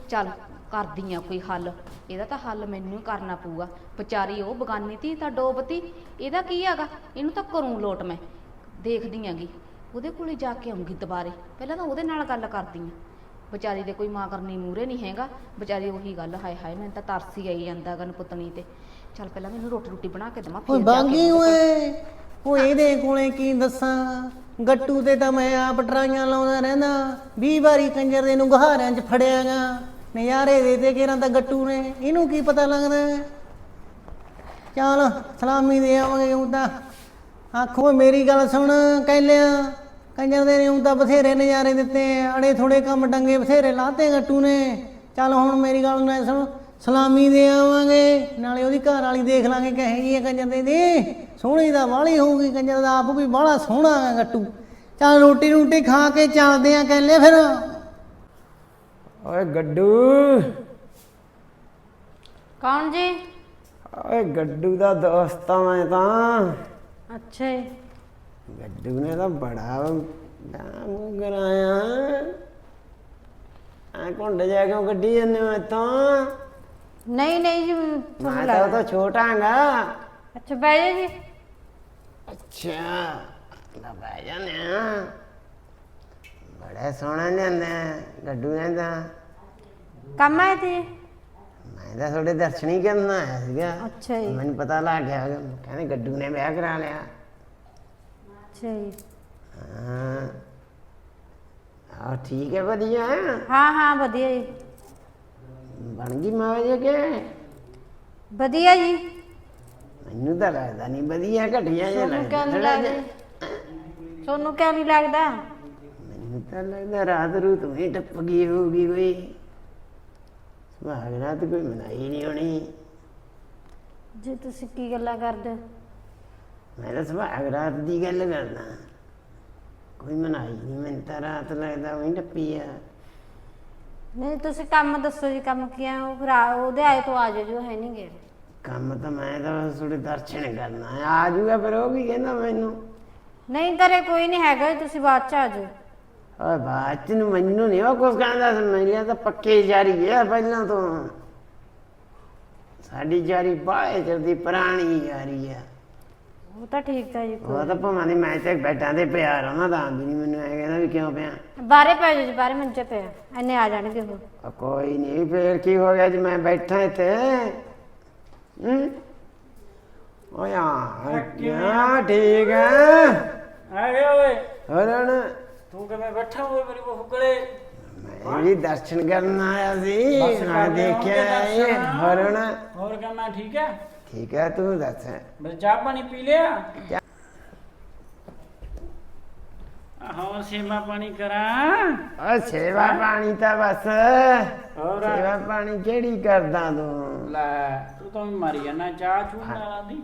ਚੱਲ ਕਰਦੀ ਆ ਕੋਈ ਹੱਲ। ਇਹਦਾ ਤਾਂ ਹੱਲ ਮੈਨੂੰ ਹੀ ਕਰਨਾ ਪਊਗਾ। ਵਿਚਾਰੀ ਉਹ ਬਗਾਨੀ ਤੀ ਤਾਂ ਡੋਬਤੀ ਇਹਦਾ ਕੀ ਹੈਗਾ? ਇਹਨੂੰ ਤਾਂ ਕਰੂੰ ਲੋਟ ਮੈਂ ਦੇਖਦੀ ਆਂਗੀ ਉਹਦੇ ਕੋਲੇ ਜਾ ਕੇ ਆਉਂਗੀ ਦੁਬਾਰੇ। ਪਹਿਲਾਂ ਤਾਂ ਉਹਦੇ ਨਾਲ ਗੱਲ ਕਰਦੀ ਆ ਵਿਚਾਰੀ ਦੇ ਕੋਈ ਮਾਂ ਕਰਨੀ ਮੂਰੇ ਨਹੀਂ ਹੈਗਾ। ਵਿਚਾਰੀ ਉਹੀ ਗੱਲ ਹਾਏ ਹਾਏ ਮੈਨੂੰ ਤਾਂ ਤਰਸ ਹੀ ਆਈ ਜਾਂਦਾ ਗਨ ਪੁੱਤਣੀ ਤੇ। ਚੱਲ ਪਹਿਲਾਂ ਮੈਨੂੰ ਰੋਟੀ ਰੋਟੀ ਬਣਾ ਕੇ ਦਵਾਂ ਓਏ ਬਾਗੀ ਓਏ। ਉਹ ਇਹਦੇ ਕੋਲੇ ਕੀ ਦੱਸਾਂ? ਗੱਟੂ ਤੇ ਤਾਂ ਮੈਂ ਆਪ ਟਰਾਈਆਂ ਲਾਉਂਦਾ ਰਹਿੰਦਾ। 20 ਵਾਰੀ ਕੰਜਰ ਦੇ ਨੂੰ ਗਹਾਰਿਆਂ 'ਚ ਫੜਿਆਗਾ ਨਜ਼ਾਰੇ ਦੇ ਤੇ ਕਿਹਨਾਂ ਤਾਂ ਗੱਟੂ ਨੇ। ਇਹਨੂੰ ਕੀ ਪਤਾ ਲੱਗਦਾ? ਚੱਲ, ਸਲਾਮੀ ਦੇ ਆਵਾਂਗੇ ਉਹ ਤਾਂ। ਆਖੋ, ਮੇਰੀ ਗੱਲ ਸੁਣ ਕਹਿਲਿਆ ਕੰਜਰ ਦੇ ਨੇ ਊਂ ਤਾਂ ਬਥੇਰੇ ਨਜ਼ਾਰੇ ਦਿੱਤੇ। ਅੜੇ ਥੋੜੇ ਕੰਮ ਡੰਗੇ ਬਥੇਰੇ ਲਾਤੇ ਗੱਟੂ ਨੇ। ਚੱਲ, ਹੁਣ ਮੇਰੀ ਗੱਲ ਨਾ ਸੁਣ। ਸਲਾਮੀ ਦੇ ਆਵਾਂਗੇ। ਨਾਲੇ ਉਹਦੀ ਘਰ ਵਾਲੀ ਦੇਖ ਲਾਂਗੇ ਕਹੇ ਜੀ ਕੰਜਰ ਦੇ ਦੀ। ਸੋਹਣੀ ਦਾ ਵਾਲੀ ਹੋਊਗੀ ਕੰਜਰ ਦਾ ਆਪ ਵੀ ਬਾਹਲਾ ਸੋਹਣਾ ਹੈ ਗੱਟੂ। ਚੱਲ ਰੋਟੀ ਰੋਟੀ ਖਾ ਕੇ ਚੱਲਦੇ ਆ ਕਹਿੰਦੇ ਫਿਰ। ਓਏ ਗੱਡੂ। ਕੌਣ ਜੀ? ਓਏ ਗੱਡੂ ਦਾ ਦੋਸਤ ਆ ਮੈਂ ਤਾਂ। ਅੱਛਾ ਜੀ। ਗੱਡੂ ਨੇ ਤਾਂ ਬੜਾ ਨਾਮ ਕਰਾਇਆ। ਆ ਕੁੰਡ ਜਾ ਕੇ ਗੱਡੀ ਜਾਂਦੇ ਮੈਂ ਤਾਂ ਨਹੀਂ ਨਹੀਂ ਜੀ ਤੁਹਾਨੂੰ ਮੈਂ ਤਾਂ ਉਹ ਲੱਗਦਾ ਤਾਂ ਛੋਟਾਂਗਾ ਅੱਛਾ ਬਹਿ ਜਾ ਜੀ। ਅੱਛਾ ਨਾ ਬਹਿ ਜਾਂਦੇ ਆ। ਬੜਾ ਸੋਹਣਾ ਜਾਂਦਾ ਗੱਡੂ ਤਾਂ ਕੰਮ ਆਏ ਤੇ? ਮੈਂ ਤਾਂ ਤੁਹਾਡੇ ਦਰਸ਼ਨ ਹੀ ਕਰਨ ਆਇਆ ਸੀਗਾ। ਅੱਛਾ ਜੀ। ਮੈਨੂੰ ਪਤਾ ਲੱਗ ਗਿਆ ਕਹਿੰਦੇ ਗੱਡੂ ਨੇ ਵਿਆਹ ਕਰਾ ਲਿਆ। ਅੱਛਾ ਜੀ। ਹਾਂ। ਆ ਠੀਕ ਹੈ ਵਧੀਆ ਹਾਂ। ਹਾਂ ਵਧੀਆ ਜੀ। ਬਣ ਗਈ ਮਾਂ ਜੇ ਕੇ ਵਧੀਆ ਜੀ। ਮੈਨੂੰ ਤਾਂ ਲੱਗਦਾ ਨਹੀਂ ਵਧੀਆ ਘਟੀਆ ਜਿਹਾ ਤੁਹਾਨੂੰ ਕਿਉਂ ਲੱਗਦਾ ਨਹੀਂ ਥੋੜ੍ਹਾ ਲੱਗਦਾ? ਜਿਹਾ। ਤੁਹਾਨੂੰ ਕਿਉਂ ਨਹੀਂ ਲੱਗਦਾ? ਮੈਨੂੰ ਤਾਂ ਲੱਗਦਾ ਰਾਤ ਰੂ ਤੂੰ ਹੀ ਟੱਪ ਗਈ ਹੋਊਗੀ ਕੋਈ। ਸੁਹਾਗ ਰਾਤ ਕੋਈ ਮਨਾਈ ਨਹੀਂ ਹੋਣੀ। ਜੀ ਤੁਸੀਂ ਕੀ ਗੱਲਾਂ ਕਰਦੇ? ਹੋ ਮੈਂ ਤਾਂ ਸੁਹਾਗ ਰਾਤ ਦੀ ਗੱਲ ਕਰਦਾ। ਕੋਈ ਮਨਾਈ ਨਹੀਂ ਮੈਨੂੰ ਤਾਂ ਰਾਤ ਲੱਗਦਾ ਉਹੀ ਟੱਪੀ ਆ। ਨਹੀਂ ਤੁਸੀਂ ਕੰਮ ਦੱਸੋ ਜੀ ਕੰਮ ਕੀ ਆ? ਉਹ ਆ- ਉਹਦੇ ਆਏ ਤੋਂ ਆ ਜਾਓ ਜੋ ਹੈ ਨਹੀਂ ਗੇ। ਕੰਮ ਤਾਂ ਮੈਂ ਤਾਂ ਥੋੜੇ ਦਰਸ਼ਨ ਕਰਨਾ ਹੈ। ਆ ਜੂਗਾ ਪਰ ਉਹ ਵੀ ਕਹਿੰਦਾ ਮੈਨੂੰ। ਨਹੀਂ ਕਰੇ ਕੋਈ ਨਹੀਂ ਹੈਗਾ ਜੀ, ਤੁਸੀਂ ਬਾਅਦ ਚ ਆ ਜਾਓ। ਓਏ ਬਾਤ ਨੂੰ ਮੈਨੂੰ ਨਹੀਂ ਉਹ ਕੁਝ ਕਹਿੰਦਾ ਸੀ ਮੇਰੀ ਤਾਂ ਪੱਕੇ ਜਾਰੀ ਹੈ ਪਹਿਲਾਂ ਤੋਂ। ਸਾਡੀ ਜਾਰੀ ਬਾਹਲੇ ਚਿਰ ਦੀ ਪੁਰਾਣੀ ਜਾਰੀ ਹੈ। ਉਹ ਤਾਂ ਠੀਕ ਹੈ ਜੀ ਉਹ ਤਾਂ ਭਾਵੇਂ ਦੀ ਮੈਂ ਤੇ ਬੈਠਾਂ ਤੇ ਪਿਆਰ ਉਹਨਾਂ ਦਾ ਵੀ ਨਹੀਂ ਮੈਨੂੰ ਐ ਕਹਿੰਦਾ ਵੀ ਕਿਉਂ ਪਿਆ। ਬਾਹਰੇ ਪੈ ਜਾਓ ਜੀ ਬਾਹਰੇ ਮੰਜੇ ਪਿਆ ਐਨੇ ਆ ਜਾਣਗੇ ਉਹ। ਉਹ ਕੋਈ ਨਹੀਂ ਫੇਰ ਕੀ ਹੋ ਗਿਆ ਜੇ ਮੈਂ ਬੈਠਾ ਇੱਥੇ। ਹੂੰ ਓ ਯਾਰ ਕਿਆ ਠੀਕ ਹੈ ਆ ਗਿਆ ਓਏ ਹਰਣ ਤੂੰ ਕਿਵੇਂ ਬੈਠਾ ਹੋਏ ਮੇਰੀ ਬਹੂ ਕੋਲੇ ਮੈਂ ਵੀ ਦਰਸ਼ਨ ਕਰਨ ਆਇਆ ਸੀ ਬਸ ਮੈਂ ਕਰਦੇ ਦੇਖਿਆ ਹੋਣਗੇ ਇਹ ਦਰਸ਼ਨ। ਹਰਣ ਹੋਰ ਕਹਿੰਦਾ ਠੀਕ ਹੈ ਠੀਕ ਹੈ ਤੂੰ ਦੱਸ ਬਸ ਚਾਹ ਪਾਣੀ ਪੀ ਲਿਆ ਹਾਂ ਸੇਵਾ ਪਾਣੀ ਕਰਾਂ ਓ ਸੇਵਾ ਪਾਣੀ ਤਾਂ ਬਸ ਹੋਰ? ਸੇਵਾ ਪਾਣੀ ਕਿਹੜੀ ਕਰਦਾ ਤੂੰ ਲੈ ਵੀ ਮਾਰੀ ਜਾਣਾ ਚਾਹ ਚੂ ਬਣਾ ਦੀ।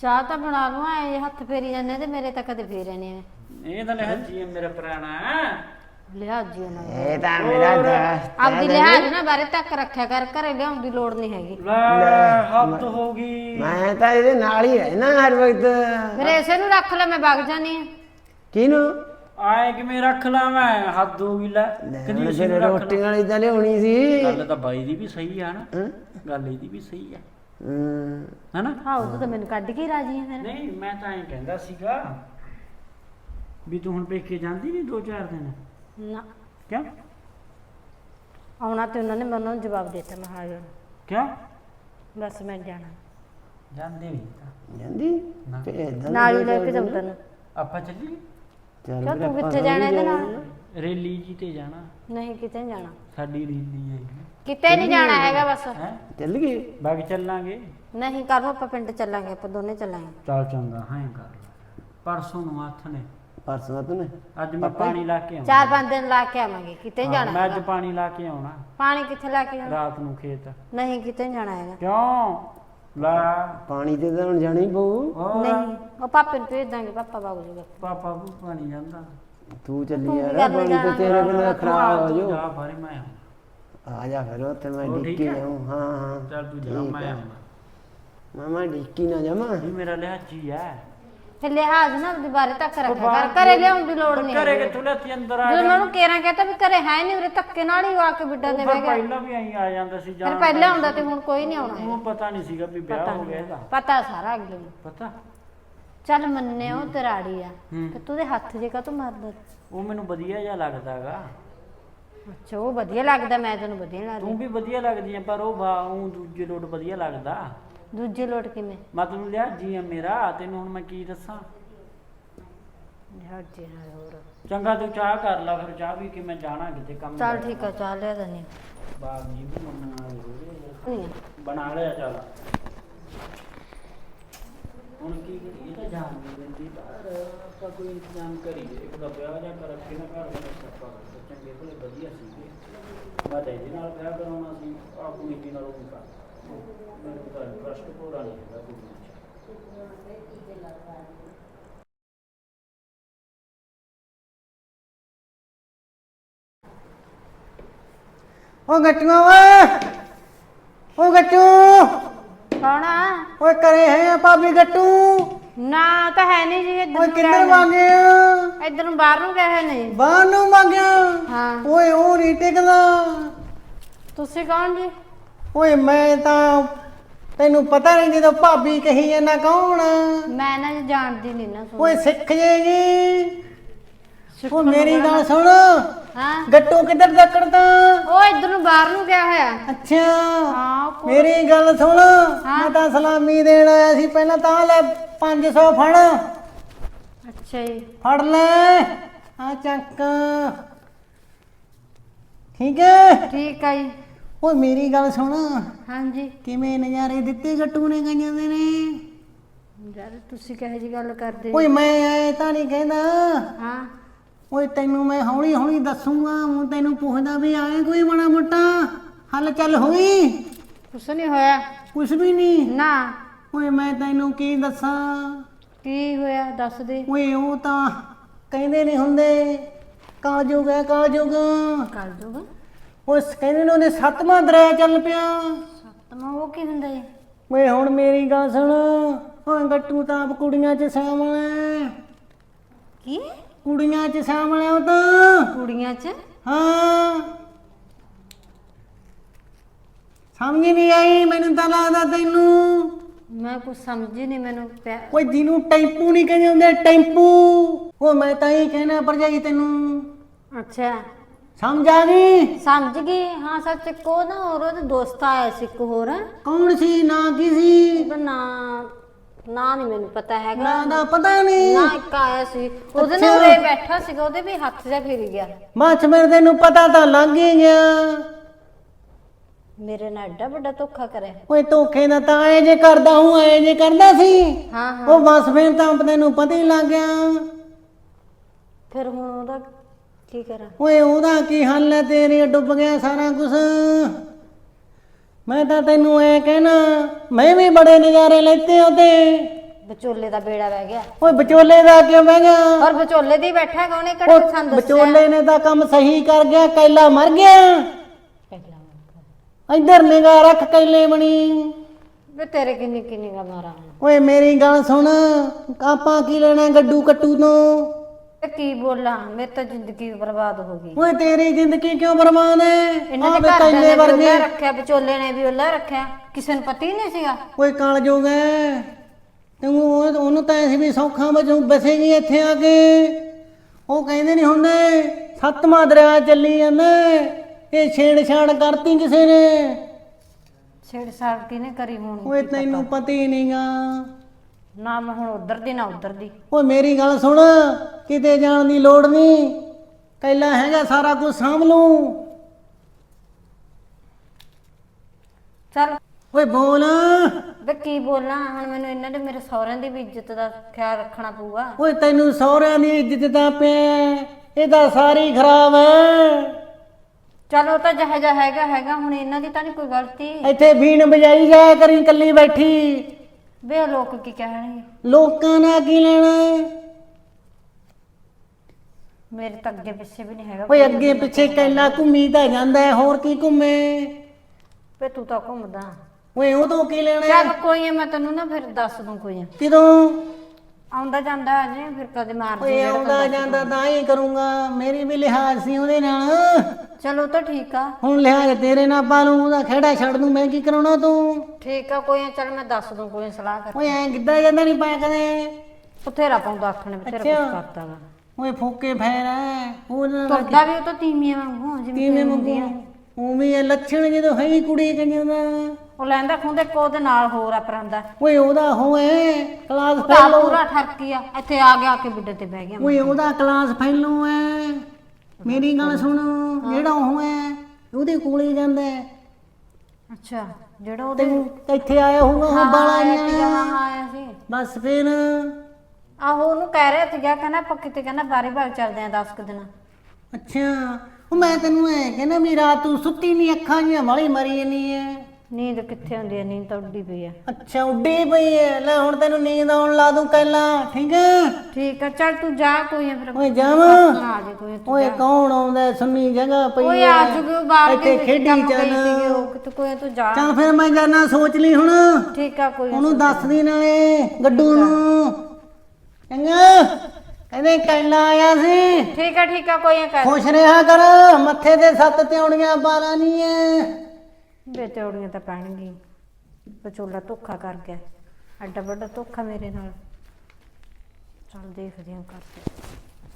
ਚਾਹ ਤਾਂ ਬਣਾ ਲਵਾਂ ਐ ਹੱਥ ਫੇਰੀ ਜਾਂਦੇ ਤੇ ਮੇਰੇ ਤਾਂ ਕਦੇ ਫੇਰੇ ਨਹੀਂ ਇਹ ਤਾਂ ਲਹਜੀ ਹੈ ਮੇਰਾ ਪੁਰਾਣਾ। ਲਿਹਾਜ਼ ਜੀ ਉਹਨਾਂ ਨੂੰ ਇਹ ਤਾਂ ਮੇਰਾ ਦੋਸਤ ਆਪਦੀ ਲਿਹਾਜ਼ ਨਾ ਬਾਰੇ ਤੱਕ ਰੱਖਿਆ ਕਰ ਘਰੇ ਲਿਆਉਣ ਦੀ ਲੋੜ ਨਹੀਂ ਹੈਗੀ। ਲੈ ਹੱਦ ਹੋ ਗਈ। ਮੈਂ ਤਾਂ ਇਹਦੇ ਨਾਲ ਹੀ ਰਹਿਣਾ ਹਰ ਵਕਤ। ਮੇਰੇ ਇਸੇ ਨੂੰ ਰੱਖ ਲੈ ਮੈਂ ਵਗ ਜਾਨੀ ਆ ਕਿਹਨੂੰ? ਆਏ ਕਿਵੇਂ ਰੱਖ ਲਾਂ ਮੈਂ? ਹੱਦ ਹੋ ਗਈ ਲੈ। ਲੈ ਕਦੀ ਉਸੇ ਫਿਰ ਨੂੰ ਰੋਟੀ ਲਾਂ। ਵਾਲੀ ਤਾਂ ਲਿਆਉਣੀ ਸੀ। ਗੱਲ ਤਾਂ ਬਾਈ ਦੀ ਵੀ ਸਹੀ ਆ ਨਾ? ਗੱਲ ਇਹਦੀ ਵੀ ਸਹੀ ਆ। ਹਮ, ਹੈਨਾ? ਹਾਂ ਉਹ ਤਾਂ ਮੈਨੂੰ ਕੱਢ ਕੇ ਹੀ ਰਾਜੀ ਆ ਫਿਰ। ਨਹੀਂ ਮੈਂ ਤਾਂ ਐਂ ਕਹਿੰਦਾ ਸੀਗਾ ਵੀ ਤੂੰ ਹੁਣ ਪੇਕੇ ਜਾਂਦੀ ਨਹੀਂ ਦੋ ਚਾਰ ਦਿਨ? ਨਾ। ਕਿਉਂ? ਆਉਣਾ ਤੇ ਉਹਨਾਂ ਨੇ ਮੈਂ ਉਹਨਾਂ ਨੂੰ ਜਵਾਬ ਦੇ ਦਿੱਤਾ ਮੈਂ ਹਾਂ ਕਿਉਂ? ਬਸ ਮੈਂ ਜਾਣਾ। ਜਾਂਦੇ ਨਹੀਂ ਤਾਂ ਜਾਂਦੀ ਦਿੰਦਾ ਨਾਲ ਹੀ ਲੈ ਕੇ ਜਾਉਂ ਤੈਨੂੰ ਆਪਾਂ ਚੱਲੀਏ? ਚੱਲ ਕਿਉਂ ਵੀਰੇ, ਤੂੰ ਆਪਾਂ ਕਿੱਥੇ ਜਾਣਾ ਇਹਦੇ ਨਾਲ? ਰੇਲੀ ਜੀ ਤੇ ਜਾਣਾ। ਨਹੀਂ ਕਿਤੇ ਨੀ ਜਾਣਾ। ਸਾਡੀ ਰੇਲੀ ਹੈ ਕਿਤੇ ਨਹੀਂ ਜਾਣਾ ਹੈਗਾ ਬਸ। ਹੈ? ਚੱਲ ਗਏ ਬਾਗ ਚੱਲਾਂਗੇ। ਨਹੀਂ ਕਰੋ ਆਪਾਂ ਪਿੰਡ ਚੱਲਾਂਗੇ ਆਪਾਂ ਦੋਨੇ ਚੱਲਾਂਗੇ। ਚੱਲ ਚੰਗਾ ਹਾਂ ਕਰ ਲੈ। ਪਰਸੋਂ ਨੂੰ ਹੱਥ ਨੇ। ਪਰਸੋਂ ਤੂੰ ਨੇ? ਅੱਜ ਮੈਂ ਪਾਣੀ ਲਾ ਕੇ ਆਉਣਾ। ਚਾਰ ਪੰਜ ਦਿਨ ਲਾ ਕੇ ਆਵਾਂਗੇ ਕਿਤੇ ਨੀ ਹਾਂ, ਜਾਣਾ ਮੈਂ ਅੱਜ ਹੈਗਾ। ਪਾਣੀ ਲਾ ਕੇ ਆਉਣਾ। ਪਾਣੀ ਕਿੱਥੇ ਲਾ ਕੇ ਜਾਣਾ ਰਾਤ ਨੂੰ ਖੇਤ। ਨਹੀਂ ਕਿਤੇ ਨੀ ਜਾਣਾ ਹੈਗਾ। ਕਿਉਂ? ਲਾ। ਪਾਣੀ ਤੇ ਤਾਂ ਹੁਣ ਜਾਣੀ ਪਊ। ਹੋਰ। ਨਹੀਂ ਉਹ ਪਾਪੇ ਨੂੰ ਭੇਜ ਦਾਂਗੇ ਪਾਪਾ ਬਾਬੂ ਜੀ ਕੋਲ। ਪਾਪਾ ਕੋ ਪਾਣੀ ਜਾਂਦਾ ਤੂੰ ਚੱਲੀ ਯਾਰ ਪਾਣੀ ਤੇ ਤੇਰੇ ਬਿਨਾਂ ਖਰਾਬ ਹੋ ਜਾਊ ਜਾ ਬਾਰੇ ਮੈਂ ਆਉਣਾ। ਆ ਜਾ ਫਿਰ ਉੱਥੇ ਮੈਂ ਠੀਕ ਡਿੱਕੀ ਹੈ? ਜਾਉਂ ਹਾਂ ਹਾਂ। ਚੱਲ ਤੂੰ ਜਾ ਠੀਕ ਮੈਂ ਹੈ। ਆਉਣਾ ਮਾਮਾ ਡਿੱਕੀ ਨਾ ਜਾਵਾਂ। ਇਹ ਮੇਰਾ ਲਿਹਾਜੀ ਹੈ। ਫਿਰ ਲਿਹਾਜ਼ ਨਾ ਉਹਦੇ ਬਾਰੇ ਤੱਕ ਰੱਖਿਆ ਕਰ। ਘਰੇ ਲਿਆਉਣ ਦੀ ਲੋੜ ਨਹੀਂ ਕਰੇ ਹੈਗੀ। ਕਿ ਤੂੰ ਲੈਤੀ ਅੰਦਰ ਆ ਜਦੋਂ ਜਾ। ਮੈਂ ਉਹਨੂੰ ਕੇਰਾਂ ਕਹਤਾ ਵੀ ਘਰੇ ਹੈ ਨਹੀਂ ਉਰੇ ਧੱਕੇ ਨਾਲ ਹੀ ਆ ਕੇ ਬਿੱਡਾ ਦੇ ਫਿਰ ਬਹਿ ਗਿਆ ਪਹਿਲਾਂ ਵੀ ਆਈ ਆ ਜਾਂਦਾ ਸੀ ਫਿਰ ਜਾਣ ਪਹਿਲਾਂ ਆਉਂਦਾ ਤੇ ਹੁਣ ਕੋਈ ਨਹੀਂ ਆਉਣਾ। ਉਹਨੂੰ ਪਤਾ ਨਹੀਂ ਸੀਗਾ ਵੀ ਵਿਆਹ ਹੋ ਗਿਆ ਇਹਦਾ। ਪਤਾ ਸਾਰਾ ਅਗਲੇ ਨੂੰ। ਪਤਾ? ਚੱਲ ਮੰਨੇ ਉਹ ਤਰਾੜੀ ਆ। ਹੂੰ। ਤੇ ਤੂੰ ਦੇ ਹੱਥ ਜੇ ਕਾ ਤੂੰ ਮਾਰਦਾ ਉਹ ਮੈਨੂੰ ਵਧੀਆ ਜਿਹਾ ਲੱਗਦਾਗਾ ਅੱਛਾ ਉਹ ਵਧੀਆ ਲੱਗਦਾ ਮੈਂ ਤੈਨੂੰ ਵਧੀਆ ਨੀ ਤੂੰ ਲੱਗਦੀ ਵੀ ਵਧੀਆ ਲੱਗਦੀ ਆ ਪਰ ਉਹ ਬਾ ਉਹ ਦੂਜੇ ਲੋਟ ਵਧੀਆ ਲੱਗਦਾ। ਦੂਜੇ ਲੋਟ ਕਿਵੇਂ? ਮਤਲਬ ਲਿਹਾਜੀ ਆ ਮੇਰਾ ਤੈਨੂੰ ਹੁਣ ਮੈਂ ਕੀ ਦੱਸਾਂ? ਹੱਜੇ ਨਾਲ ਹੋਰ। ਚੰਗਾ ਤੂੰ ਚਾਹ ਕਰ ਲੈ ਫਿਰ ਚਾਹ ਵੀ ਕਿ ਮੈਂ ਜਾਣਾ ਕਿਤੇ ਕੰਮ ਚੱਲ ਜਾਣਾ। ਠੀਕ ਆ ਚਾਹ ਲਿਆ ਦਨੀ ਬਾਗ ਜੀ ਵੀ ਮੰਨਣਾ ਜ਼ਰੂਰੀ ਹੈ। ਨਹੀਂ। ਬਣਾ ਲਿਆ ਚੱਲ। ਹੁਣ ਕੀ ਕਰੀਏ? ਤਾਂ ਜਾਣ ਨਹੀਂ ਦਿੰਦੀ। ਬਾਹਰ ਆਪਾਂ ਕੋਈ ਇੰਤਜ਼ਾਮ ਕਰੀਏ। ਇੱਕ ਦਾ ਵਿਆਹ ਜਾਂ ਕਰ ਨਾ ਘਰ ਦਾ ਸੱਪਾ ਚੰਗੇ ਭਲੇ ਵਧੀਆ ਸੀਗੇ। ਮੈਂ ਤਾਂ ਇਹਦੇ ਨਾਲ ਵਿਆਹ ਕਰਾਉਣਾ ਸੀ। ਆ ਕੁੜੀ ਦੇ ਨਾਲ ਉਹ ਕਰ ਮੈਨੂੰ ਤਾਂ ਇੰਟਰਸਟ ਪੂਰਾ ਨਹੀਂ ਹੈਗਾ ਕੁੜੀ ਵਿੱਚ ਓ ਗੱਟੂਆ ਓਏ! ਓ ਗੱਟੂ! ਕੌਣ ਆ? ਓਏ ਕਰੇ ਹੈ ਭਾਬੀ ਗੱਟੂ। ਨਾ ਤਾਂ ਹੈ ਨਹੀਂ ਜੀ ਇੱਧਰ ਓਏ ਨੂੰ ਮੰਗੇ ਹੋਇਆ। ਇੱਧਰ ਨੂੰ ਬਾਹਰ ਨੂੰ ਗਏ ਨੇ ਬਾਹਰ ਨੂੰ ਮੰਗਿਆ ਹਾਂ। ਓਏ ਉਹ ਨਹੀਂ ਟਿਕਦਾ। ਤੁਸੀਂ ਕੌਣ ਜੀ? ਓਏ ਮੈਂ ਤਾਂ ਤੈਨੂੰ ਪਤਾ ਨਹੀਂ ਜਦੋਂ ਭਾਬੀ ਕਹੀ ਜਾਂਦਾ ਕੌਣ। ਮੈਂ ਨਾ ਜੀ ਜਾਣਦੀ ਨਹੀਂ ਨਾ ਸੁਣ ਓਏ ਸਿੱਖ ਜੇਗੀ ਓ ਮੇਰੀ ਗੱਲ ਸੁਣ। ਹਾਂ। ਗੱਟੂ ਕਿੱਧਰ ਦਕੜਦਾ ਉਹ ਇੱਧਰ ਨੂੰ ਬਾਹਰ ਨੂੰ ਗਿਆ ਹੋਇਆ। ਅੱਛਾ। ਹਾਂ ਉਹ ਮੇਰੀ ਗੱਲ ਸੁਣ। ਮੈਂ ਤਾਂ ਸਲਾਮੀ ਦੇਣ ਆਇਆ ਸੀ। ਪਹਿਲਾਂ ਤਾਂ ਲੈ 500 ਫੜ। ਅੱਛਾ ਜੀ। ਫੜ ਲੈ। ਆ ਚੱਕ। ਠੀਕ ਹੈ? ਠੀਕ ਆ ਜੀ। ਓਏ ਮੇਰੀ ਗੱਲ ਸੁਣ। ਹਾਂਜੀ। ਕਿਵੇਂ ਨਜ਼ਾਰੇ ਦਿੱਤੇ ਗੱਟੂ ਨੇ ਗਈਆਂ ਦੇ ਨੇ? ਯਾਰ ਤੁਸੀਂ ਕਹੇ ਜੀ ਗੱਲ ਕਰਦੇ ਓਏ ਮੈਂ ਐ ਤਾਂ ਨਹੀਂ ਕਹਿੰਦਾ। ਹਾਂ। ਓਏ ਤੈਨੂੰ ਮੈਂ ਹੌਲੀ ਹੌਲੀ ਦੱਸੂਗਾ ਹੁਣ ਤੈਨੂੰ ਪੁੱਛਦਾ ਵੀ ਆਏ ਕੋਈ ਬੜਾ ਮੋਟਾ? ਹੱਲ ਚੱਲ ਹੋਈ ਕੁਛ ਨਹੀਂ ਹੋਇਆ। ਕੁਛ ਵੀ ਨਹੀਂ? ਨਾ। ਓਏ ਮੈਂ ਤੈਨੂੰ ਕੀ ਦੱਸਾਂ? ਕੀ ਹੋਇਆ? ਦੱਸ ਦੇ। ਓਏ ਉਹ ਤਾਂ ਕਹਿੰਦੇ ਨਹੀਂ ਹੁੰਦੇ ਕਾਲਜੁਗ ਹੈ ਕਾਲਜੁਗ। ਕਰ ਦੂਗਾ ਉਸ ਕਹਿੰਦੇ ਨੇ ਉਹਨੇ ਸੱਤਵਾਂ ਦਰਿਆ ਚੱਲ ਪਿਆ। ਸੱਤਵਾਂ ਉਹ ਕੀ ਹੁੰਦਾ ਜੀ ਓਏ ਹੁਣ ਮੇਰੀ ਗੱਲ ਸੁਣ। ਓਏ ਗੱਟੂ ਤਾਂ ਆਪ ਕੁੜੀਆਂ 'ਚ ਹੈ। ਕੀ? ਕੁੜੀਆਂ 'ਚ ਉਹ ਤਾਂ। ਕੁੜੀਆਂ 'ਚ? ਹਾਂ। ਸਮਝ ਨਹੀਂ ਆਈ ਮੈਨੂੰ ਤਾਂ ਲੱਗਦਾ ਤੈਨੂੰ। ਮੈਂ ਕੁਛ ਸਮਝੀ ਨਹੀਂ ਮੈਨੂੰ ਪਿਆ- ਓਏ ਜਿਹਨੂੰ ਟੈਂਪੂ ਨਹੀਂ ਕਹਿੰਦੇ ਹੁੰਦੇ ਟੈਂਪੂ। ਉਹ ਮੈਂ ਤਾਂ ਹੀ ਕਹਿਣਾ ਭਰਜਾਈ ਤੈਨੂੰ। ਅੱਛਾ। ਸਮਝ ਆ ਗਈ? ਸਮਝ ਗਈ। ਹਾਂ ਸੱਚ ਕੋ ਨਾ ਹੋਰ ਉਹਦਾ ਦੋਸਤ ਆਇਆ ਸੀ ਇੱਕ ਹੋਰ। ਕੌਣ ਸੀ? ਨਾ ਕੀ ਸੀ? ਉਹਦਾ ਨਾਂ ਨਾਂ ਨਹੀਂ ਮੈਨੂੰ ਪਤਾ ਹੈਗਾ। ਨਾ ਦਾ ਪਤਾ ਨਹੀਂ ਨਾ ਇੱਕ ਆਇਆ ਸੀ। ਉਹਦੇ। ਨਾਲ ਉਰੇ ਬੈਠਾ ਸੀਗਾ ਉਹਦੇ ਵੀ ਹੱਥ ਜਿਹਾ ਫਿਰ ਗਿਆ। ਮੱਛ ਮੇਰੇ ਤੈਨੂੰ ਪਤਾ ਤਾਂ ਲੱਗ ਹੀ ਗਿਆ। ਮੇਰੇ ਨਾਲ ਐਡਾ ਵੱਡਾ ਧੋਖਾ ਕਰਿਆ। ਓਏ ਧੋਖੇ ਦਾ ਤਾਂ ਐ ਜੇ ਕਰਦਾ ਹੂੰ ਐ ਜੇ ਕਰਦਾ ਸੀ। ਹਾਂ ਹਾਂ। ਉਹ ਬਸ ਫਿਰ ਤਾਂ ਤੈਨੂੰ ਪਤਾ ਹੀ ਲੱਗ ਗਿਆ। ਫਿਰ ਹੁਣ ਉਹਦਾ ਕੀ ਕਰਾਂ? ਓਏ ਉਹਦਾ ਕੀ ਹੱਲ ਹੈ ਤੇਰੇ ਡੁੱਬ ਗਿਆ ਸਾਰਾ ਕੁਝ ਮੈਂ ਤਾਂ ਤੈਨੂੰ ਐ ਕਹਿਣਾ ਮੈਂ ਵੀ ਬੜੇ ਨਜ਼ਾਰੇ ਲੈਤੇ ਉਹਦੇ ਵਿਚੋਲੇ ਦਾ ਬੇੜਾ ਬਹਿ ਗਿਆ। ਓਏ ਵਿਚੋਲੇ ਦਾ ਕਿਉਂ ਬਹਿ ਗਿਆ? ਔਰ ਵਿਚੋਲੇ ਦੀ ਬੈਠਾ ਕਿਹੜਾ ਉਹ ਪਸੰਦ ਵਿਚੋਲੇ ਨੇ ਤਾਂ ਕੰਮ ਸਹੀ ਕਰ ਗਿਆ ਕੈਲਾ ਮਰ ਗਿਆ। ਪਹਿਲਾਂ ਇੱਧਰ ਨਿਗਾਹ ਰੱਖ ਕੈਲੇ ਬਣੀ ਵੇ ਤੇਰੇ ਕਿੰਨੀ ਕਿੰਨੀ ਗਾ ਮਾਰਾ। ਓਏ ਮੇਰੀ ਗੱਲ ਸੁਣ ਆਪਾਂ ਕੀ ਲੈਣਾ ਗੱਡੂ ਕੱਟੂ ਤੋਂ? ਤੇ ਕੀ ਬੋਲਾਂ? ਮੇਰੀ ਤਾਂ ਜ਼ਿੰਦਗੀ ਬਰਬਾਦ ਹੋ ਗਈ। ਓਏ ਤੇਰੀ ਜ਼ਿੰਦਗੀ ਕਿਉਂ ਬਰਬਾਦ ਹੈ ਇਹਨਾਂ ਦੇ ਘਰ ਵੀ ਵਰਗੇ। ਰੱਖਿਆ ਵਿਚੋਲੇ ਨੇ ਵੀ ਉਹਲਾ ਰੱਖਿਆ। ਕਿਸੇ ਨੂੰ ਪਤਾ ਹੀ ਨਹੀਂ ਸੀਗਾ। ਓਏ ਕਾਲ ਜੋਗ ਹੈ ਤੂੰ ਉਹ- ਉਹਨੂੰ ਤਾਂ ਐਸੀ ਵੀ ਸੌਖਾ ਵਜੋਂ ਬਸੇਗੀ ਇੱਥੇ ਆ ਕੇ। ਉਹ ਕਹਿੰਦੇ ਨਹੀਂ ਹੁੰਦੇ ਸੱਤਵਾਂ ਦਰਿਆ ਚੱਲੀ ਜਾਂਦਾ ਇਹ ਛੇੜਛਾੜ ਕਰਤੀ ਕਿਸੇ ਨੇ। ਛੇੜ ਛਾੜ ਕਿਹਨੇ ਕਰੀ ਹੋਣੀ? ਓਏ ਤੈਨੂੰ ਪਤਾ ਹੀ ਨਹੀਂਗਾ ਨਾ ਮੈਂ ਹੁਣ ਉਧਰ ਦੀ ਨਾ ਉਧਰ ਦੀ। ਓਏ ਮੇਰੀ ਗੱਲ ਸੁਣ ਕਿਤੇ ਜਾਣ ਦੀ ਲੋੜ ਨਹੀਂ ਕੈਲਾ ਹੈਗਾ ਸਾਰਾ ਕੁਝ ਸਾਂਭ ਲੂੰ ਚੱਲ। ਓਏ ਬੋਲ। ਵੇ ਕੀ ਬੋਲਾਂ ਹੁਣ ਮੈਨੂੰ ਇਹਨਾਂ ਦੇ ਮੇਰੇ ਸਹੁਰਿਆਂ ਦੀ ਵੀ ਇੱਜ਼ਤ ਦਾ ਖਿਆਲ ਰੱਖਣਾ ਪਊਗਾ। ਓਏ ਤੈਨੂੰ ਸਹੁਰਿਆਂ ਦੀ ਇੱਜ਼ਤ ਦਾ ਪਿਆ ਇਹਦਾ ਸਾਰੀ ਖਰਾਬ ਹੈ ਚਲ ਉਹ ਤਾਂ ਜਿਹੋ ਜਿਹਾ ਹੈਗਾ ਹੈਗਾ ਹੁਣ ਇਹਨਾਂ ਦੀ ਤਾਂ ਨਹੀਂ ਕੋਈ ਗਲਤੀ। ਇੱਥੇ ਬੀਣ ਵਜਾਈ ਜਾਇਆ ਕਰੀ ਕੱਲੀ ਬੈਠੀ। ਵੇ ਲੋਕ ਕੀ ਕਹਿਣਗੇ ਲੋਕਾਂ ਨੇ ਕੀ ਲੈਣਾ ਹੈ? ਮੇਰੇ ਤਾਂ ਅੱਗੇ ਪਿੱਛੇ ਵੀ ਨਹੀਂ ਹੈਗਾ ਓਏ ਅੱਗੇ ਪਿੱਛੇ ਕੈਲਾ ਘੁੰਮੀ ਤਾਂ ਜਾਂਦਾ ਹੈ, ਹੋਰ ਕੀ ਘੁੰਮੇ ਵੇ ਤੂੰ ਤਾਂ ਘੁੰਮਦਾ ਓਏ ਉਹ ਤੋਂ ਕੀ ਲੈਣਾ ਚੱਲ ਹੈ? ਕੋਈ ਨੀ, ਮੈਂ ਤੈਨੂੰ ਨਾ ਫਿਰ ਦੱਸ ਦੂੰ ਕੋਈ। ਕਿਦੋਂ ਆਉਂਦਾ ਜਾਂਦਾ ਅਜੇ ਫਿਰ ਕਦੇ ਮਾਰ ਦੇ ਓਏ ਆਉਂਦਾ ਜਾਂਦਾ ਤਾਂ ਹੀ ਕਰੂੰਗਾ ਮੇਰੀ ਵੀ ਲਿਹਾਜ਼ ਸੀ ਉਹਦੇ ਨਾਲ। ਚਲੋ ਤਾਂ ਠੀਕ ਆ। ਹੁਣ ਲਿਹਾਜ਼ ਤੇਰੇ ਨਾਲ ਪਾ ਲੂੰ ਉਹਦਾ ਖੇੜਾ ਛੱਡ ਦੂੰ ਮੈਂ ਕੀ ਕਰਾਉਣਾ ਤੂੰ? ਠੀਕ ਆ ਕੋਈ ਨੀ, ਚੱਲ ਮੈਂ ਦੱਸ ਦੂੰ ਕੋਈ ਨੀ, ਸਲਾਹ ਕਰ। ਓਏ ਐਂ ਕਿੱਦਾਂ ਜਾਂਦਾ ਨਹੀਂ ਪਾਇਆ ਕਦੇ? ਬਥੇਰਾ ਪਾਉਂਦਾ ਆਖਣੇ ਬਥੇਰਾ ਕੁਝ ਅੱਛਾ। ਕਰਦਾ ਵਾ। ਓਏ ਫੋਕੇ ਫੈਰ ਐ ਉਹਨਾਂ ਨਾਲ ਤੁਰਦਾ ਵੀ ਉਹ ਤਾਂ ਤੀਮੀਆਂ ਵਾਂਗੂ ਜਿਵੇਂ ਕਿਵੇਂ ਆ। ਉਵੇਂ ਇਹ ਲੱਛਣ ਜਦੋਂ ਹੈ ਹੀ ਕੁੜੀ ਕੰਨਾਂ ਦਾ। ਉਹ ਲੈਂਦਾ ਖੁੰਦੇ ਕੋ ਦੇ ਨਾਲ ਹੋਰ ਆ ਪਰਾਂਦਾ। ਓਏ ਉਹਦਾ ਹੋਏ ਕਲਾਸ ਫੈਲੋ ਪੂਰਾ ਠਰਕੀ ਆ ਇੱਥੇ ਆ ਗਿਆ ਕੇ ਬੁੱਢੇ ਤੇ ਬਹਿ ਗਿਆ। ਓਏ ਉਹਦਾ ਕਲਾਸ ਫੈਲੋ ਐ ਮੇਰੀ ਗੱਲ ਸੁਣ ਜਿਹੜਾ ਉਹ ਐ ਉਹਦੇ ਕੋਲ ਜਾਂਦਾ। ਅੱਛਾ ਜਿਹੜਾ ਉਹਦੇ ਤੈਨੂੰ ਇੱਥੇ ਆਇਆ ਹੋਊਗਾ ਉਹ ਬਾਲਾ ਆਇਆ ਸੀਗਾ, ਨਹੀਂ ਹਾਂ, ਆਇਆ ਸੀ। ਬਸ ਫਿਰ। ਆਹੋ ਉਹਨੂੰ ਕਹਿ ਰਿਹਾ ਸੀਗਾ ਕਹਿੰਦਾ ਆਪਾਂ ਕਿਤੇ ਕਹਿੰਦਾ ਬਾਰੀ ਬਾਗ ਚੱਲਦੇ ਆ 10 ਕੁ ਦਿਨ। ਅੱਛਾ ਉਹ ਮੈਂ ਤੈਨੂੰ ਐ ਕਹਿੰਦਾ ਵੀ ਰਾਤ ਤੂੰ ਸੁੱਤੀ ਨਹੀਂ ਅੱਖਾਂ ਜੀਆਂ ਵਾਲੀ ਮਰੀ ਜਾਨੀ ਐ ਨੀਂਦ ਕਿੱਥੇ ਹੁੰਦੀ ਹੈ ਨੀਂਦ ਤਾਂ ਉੱਡੀ ਪਈ ਆ। ਅੱਛਾ ਉੱਡੀ ਪਈ ਐ ਲੈ ਹੁਣ ਤੈਨੂੰ ਨੀਂਦ ਆਉਣ ਲਾ ਦੂੰ ਕੱਲਾ ਠੀਕ ਐ ਠੀਕ ਆ ਚੱਲ ਤੂੰ ਜਾ ਕੋਈ ਆ ਫਿਰ। ਓਏ ਜਾਵਾਂ? ਆ ਜੇ ਕੋਈ ਤੂੰ ਓਏ ਕੌਣ ਆਉਂਦਾ ਹੈ? ਸੁੰਨੀ ਜਗ੍ਹਾ ਪਈ ਓਏ ਐ। ਆ ਜੂਗੀ ਉਹ ਬਾਹਰ ਇੱਥੇ ਕੇ ਖੇਡੀ ਕੰਮ ਗਈ ਚੱਲ ਸੀਗੀ ਉਹ ਕਿ ਤੂੰ ਕੋਈ ਤੂੰ ਜਾ। ਚੱਲ ਫਿਰ ਮੈਂ ਜਾਣਾ ਸੋਚ ਲਈ ਹੁਣ। ਠੀਕ ਆ ਕੋਈ ਉਹਨੂੰ ਦੱਸਦੀ ਨਾਲੇ ਗੱਡੂ ਨੂੰ। ਚੰਗਾ। ਕਹਿੰਦੇ ਕੱਲਾ ਆਇਆ ਸੀ। ਠੀਕ ਆ ਠੀਕ ਆ ਕੋਈ ਆ ਕਰ। ਖੁਸ਼ ਰਿਹਾ ਕਰ ਮੱਥੇ ਤੇ ਸੱਤ ਤਿਉਣੀਆਂ ਬਾਰਾਂ ਨਹੀਂ ਐ। ਵੇ ਤਾਂ ਪੈਣਗੀਆਂ। ਵਿਚੋਲਾ ਧੋਖਾ ਕਰ ਗਿਆ ਐਡਾ ਵੱਡਾ ਧੋਖਾ ਮੇਰੇ ਨਾਲ। ਚੱਲ ਦੇਖਦੇ ਹਾਂ ਕਰਕੇ।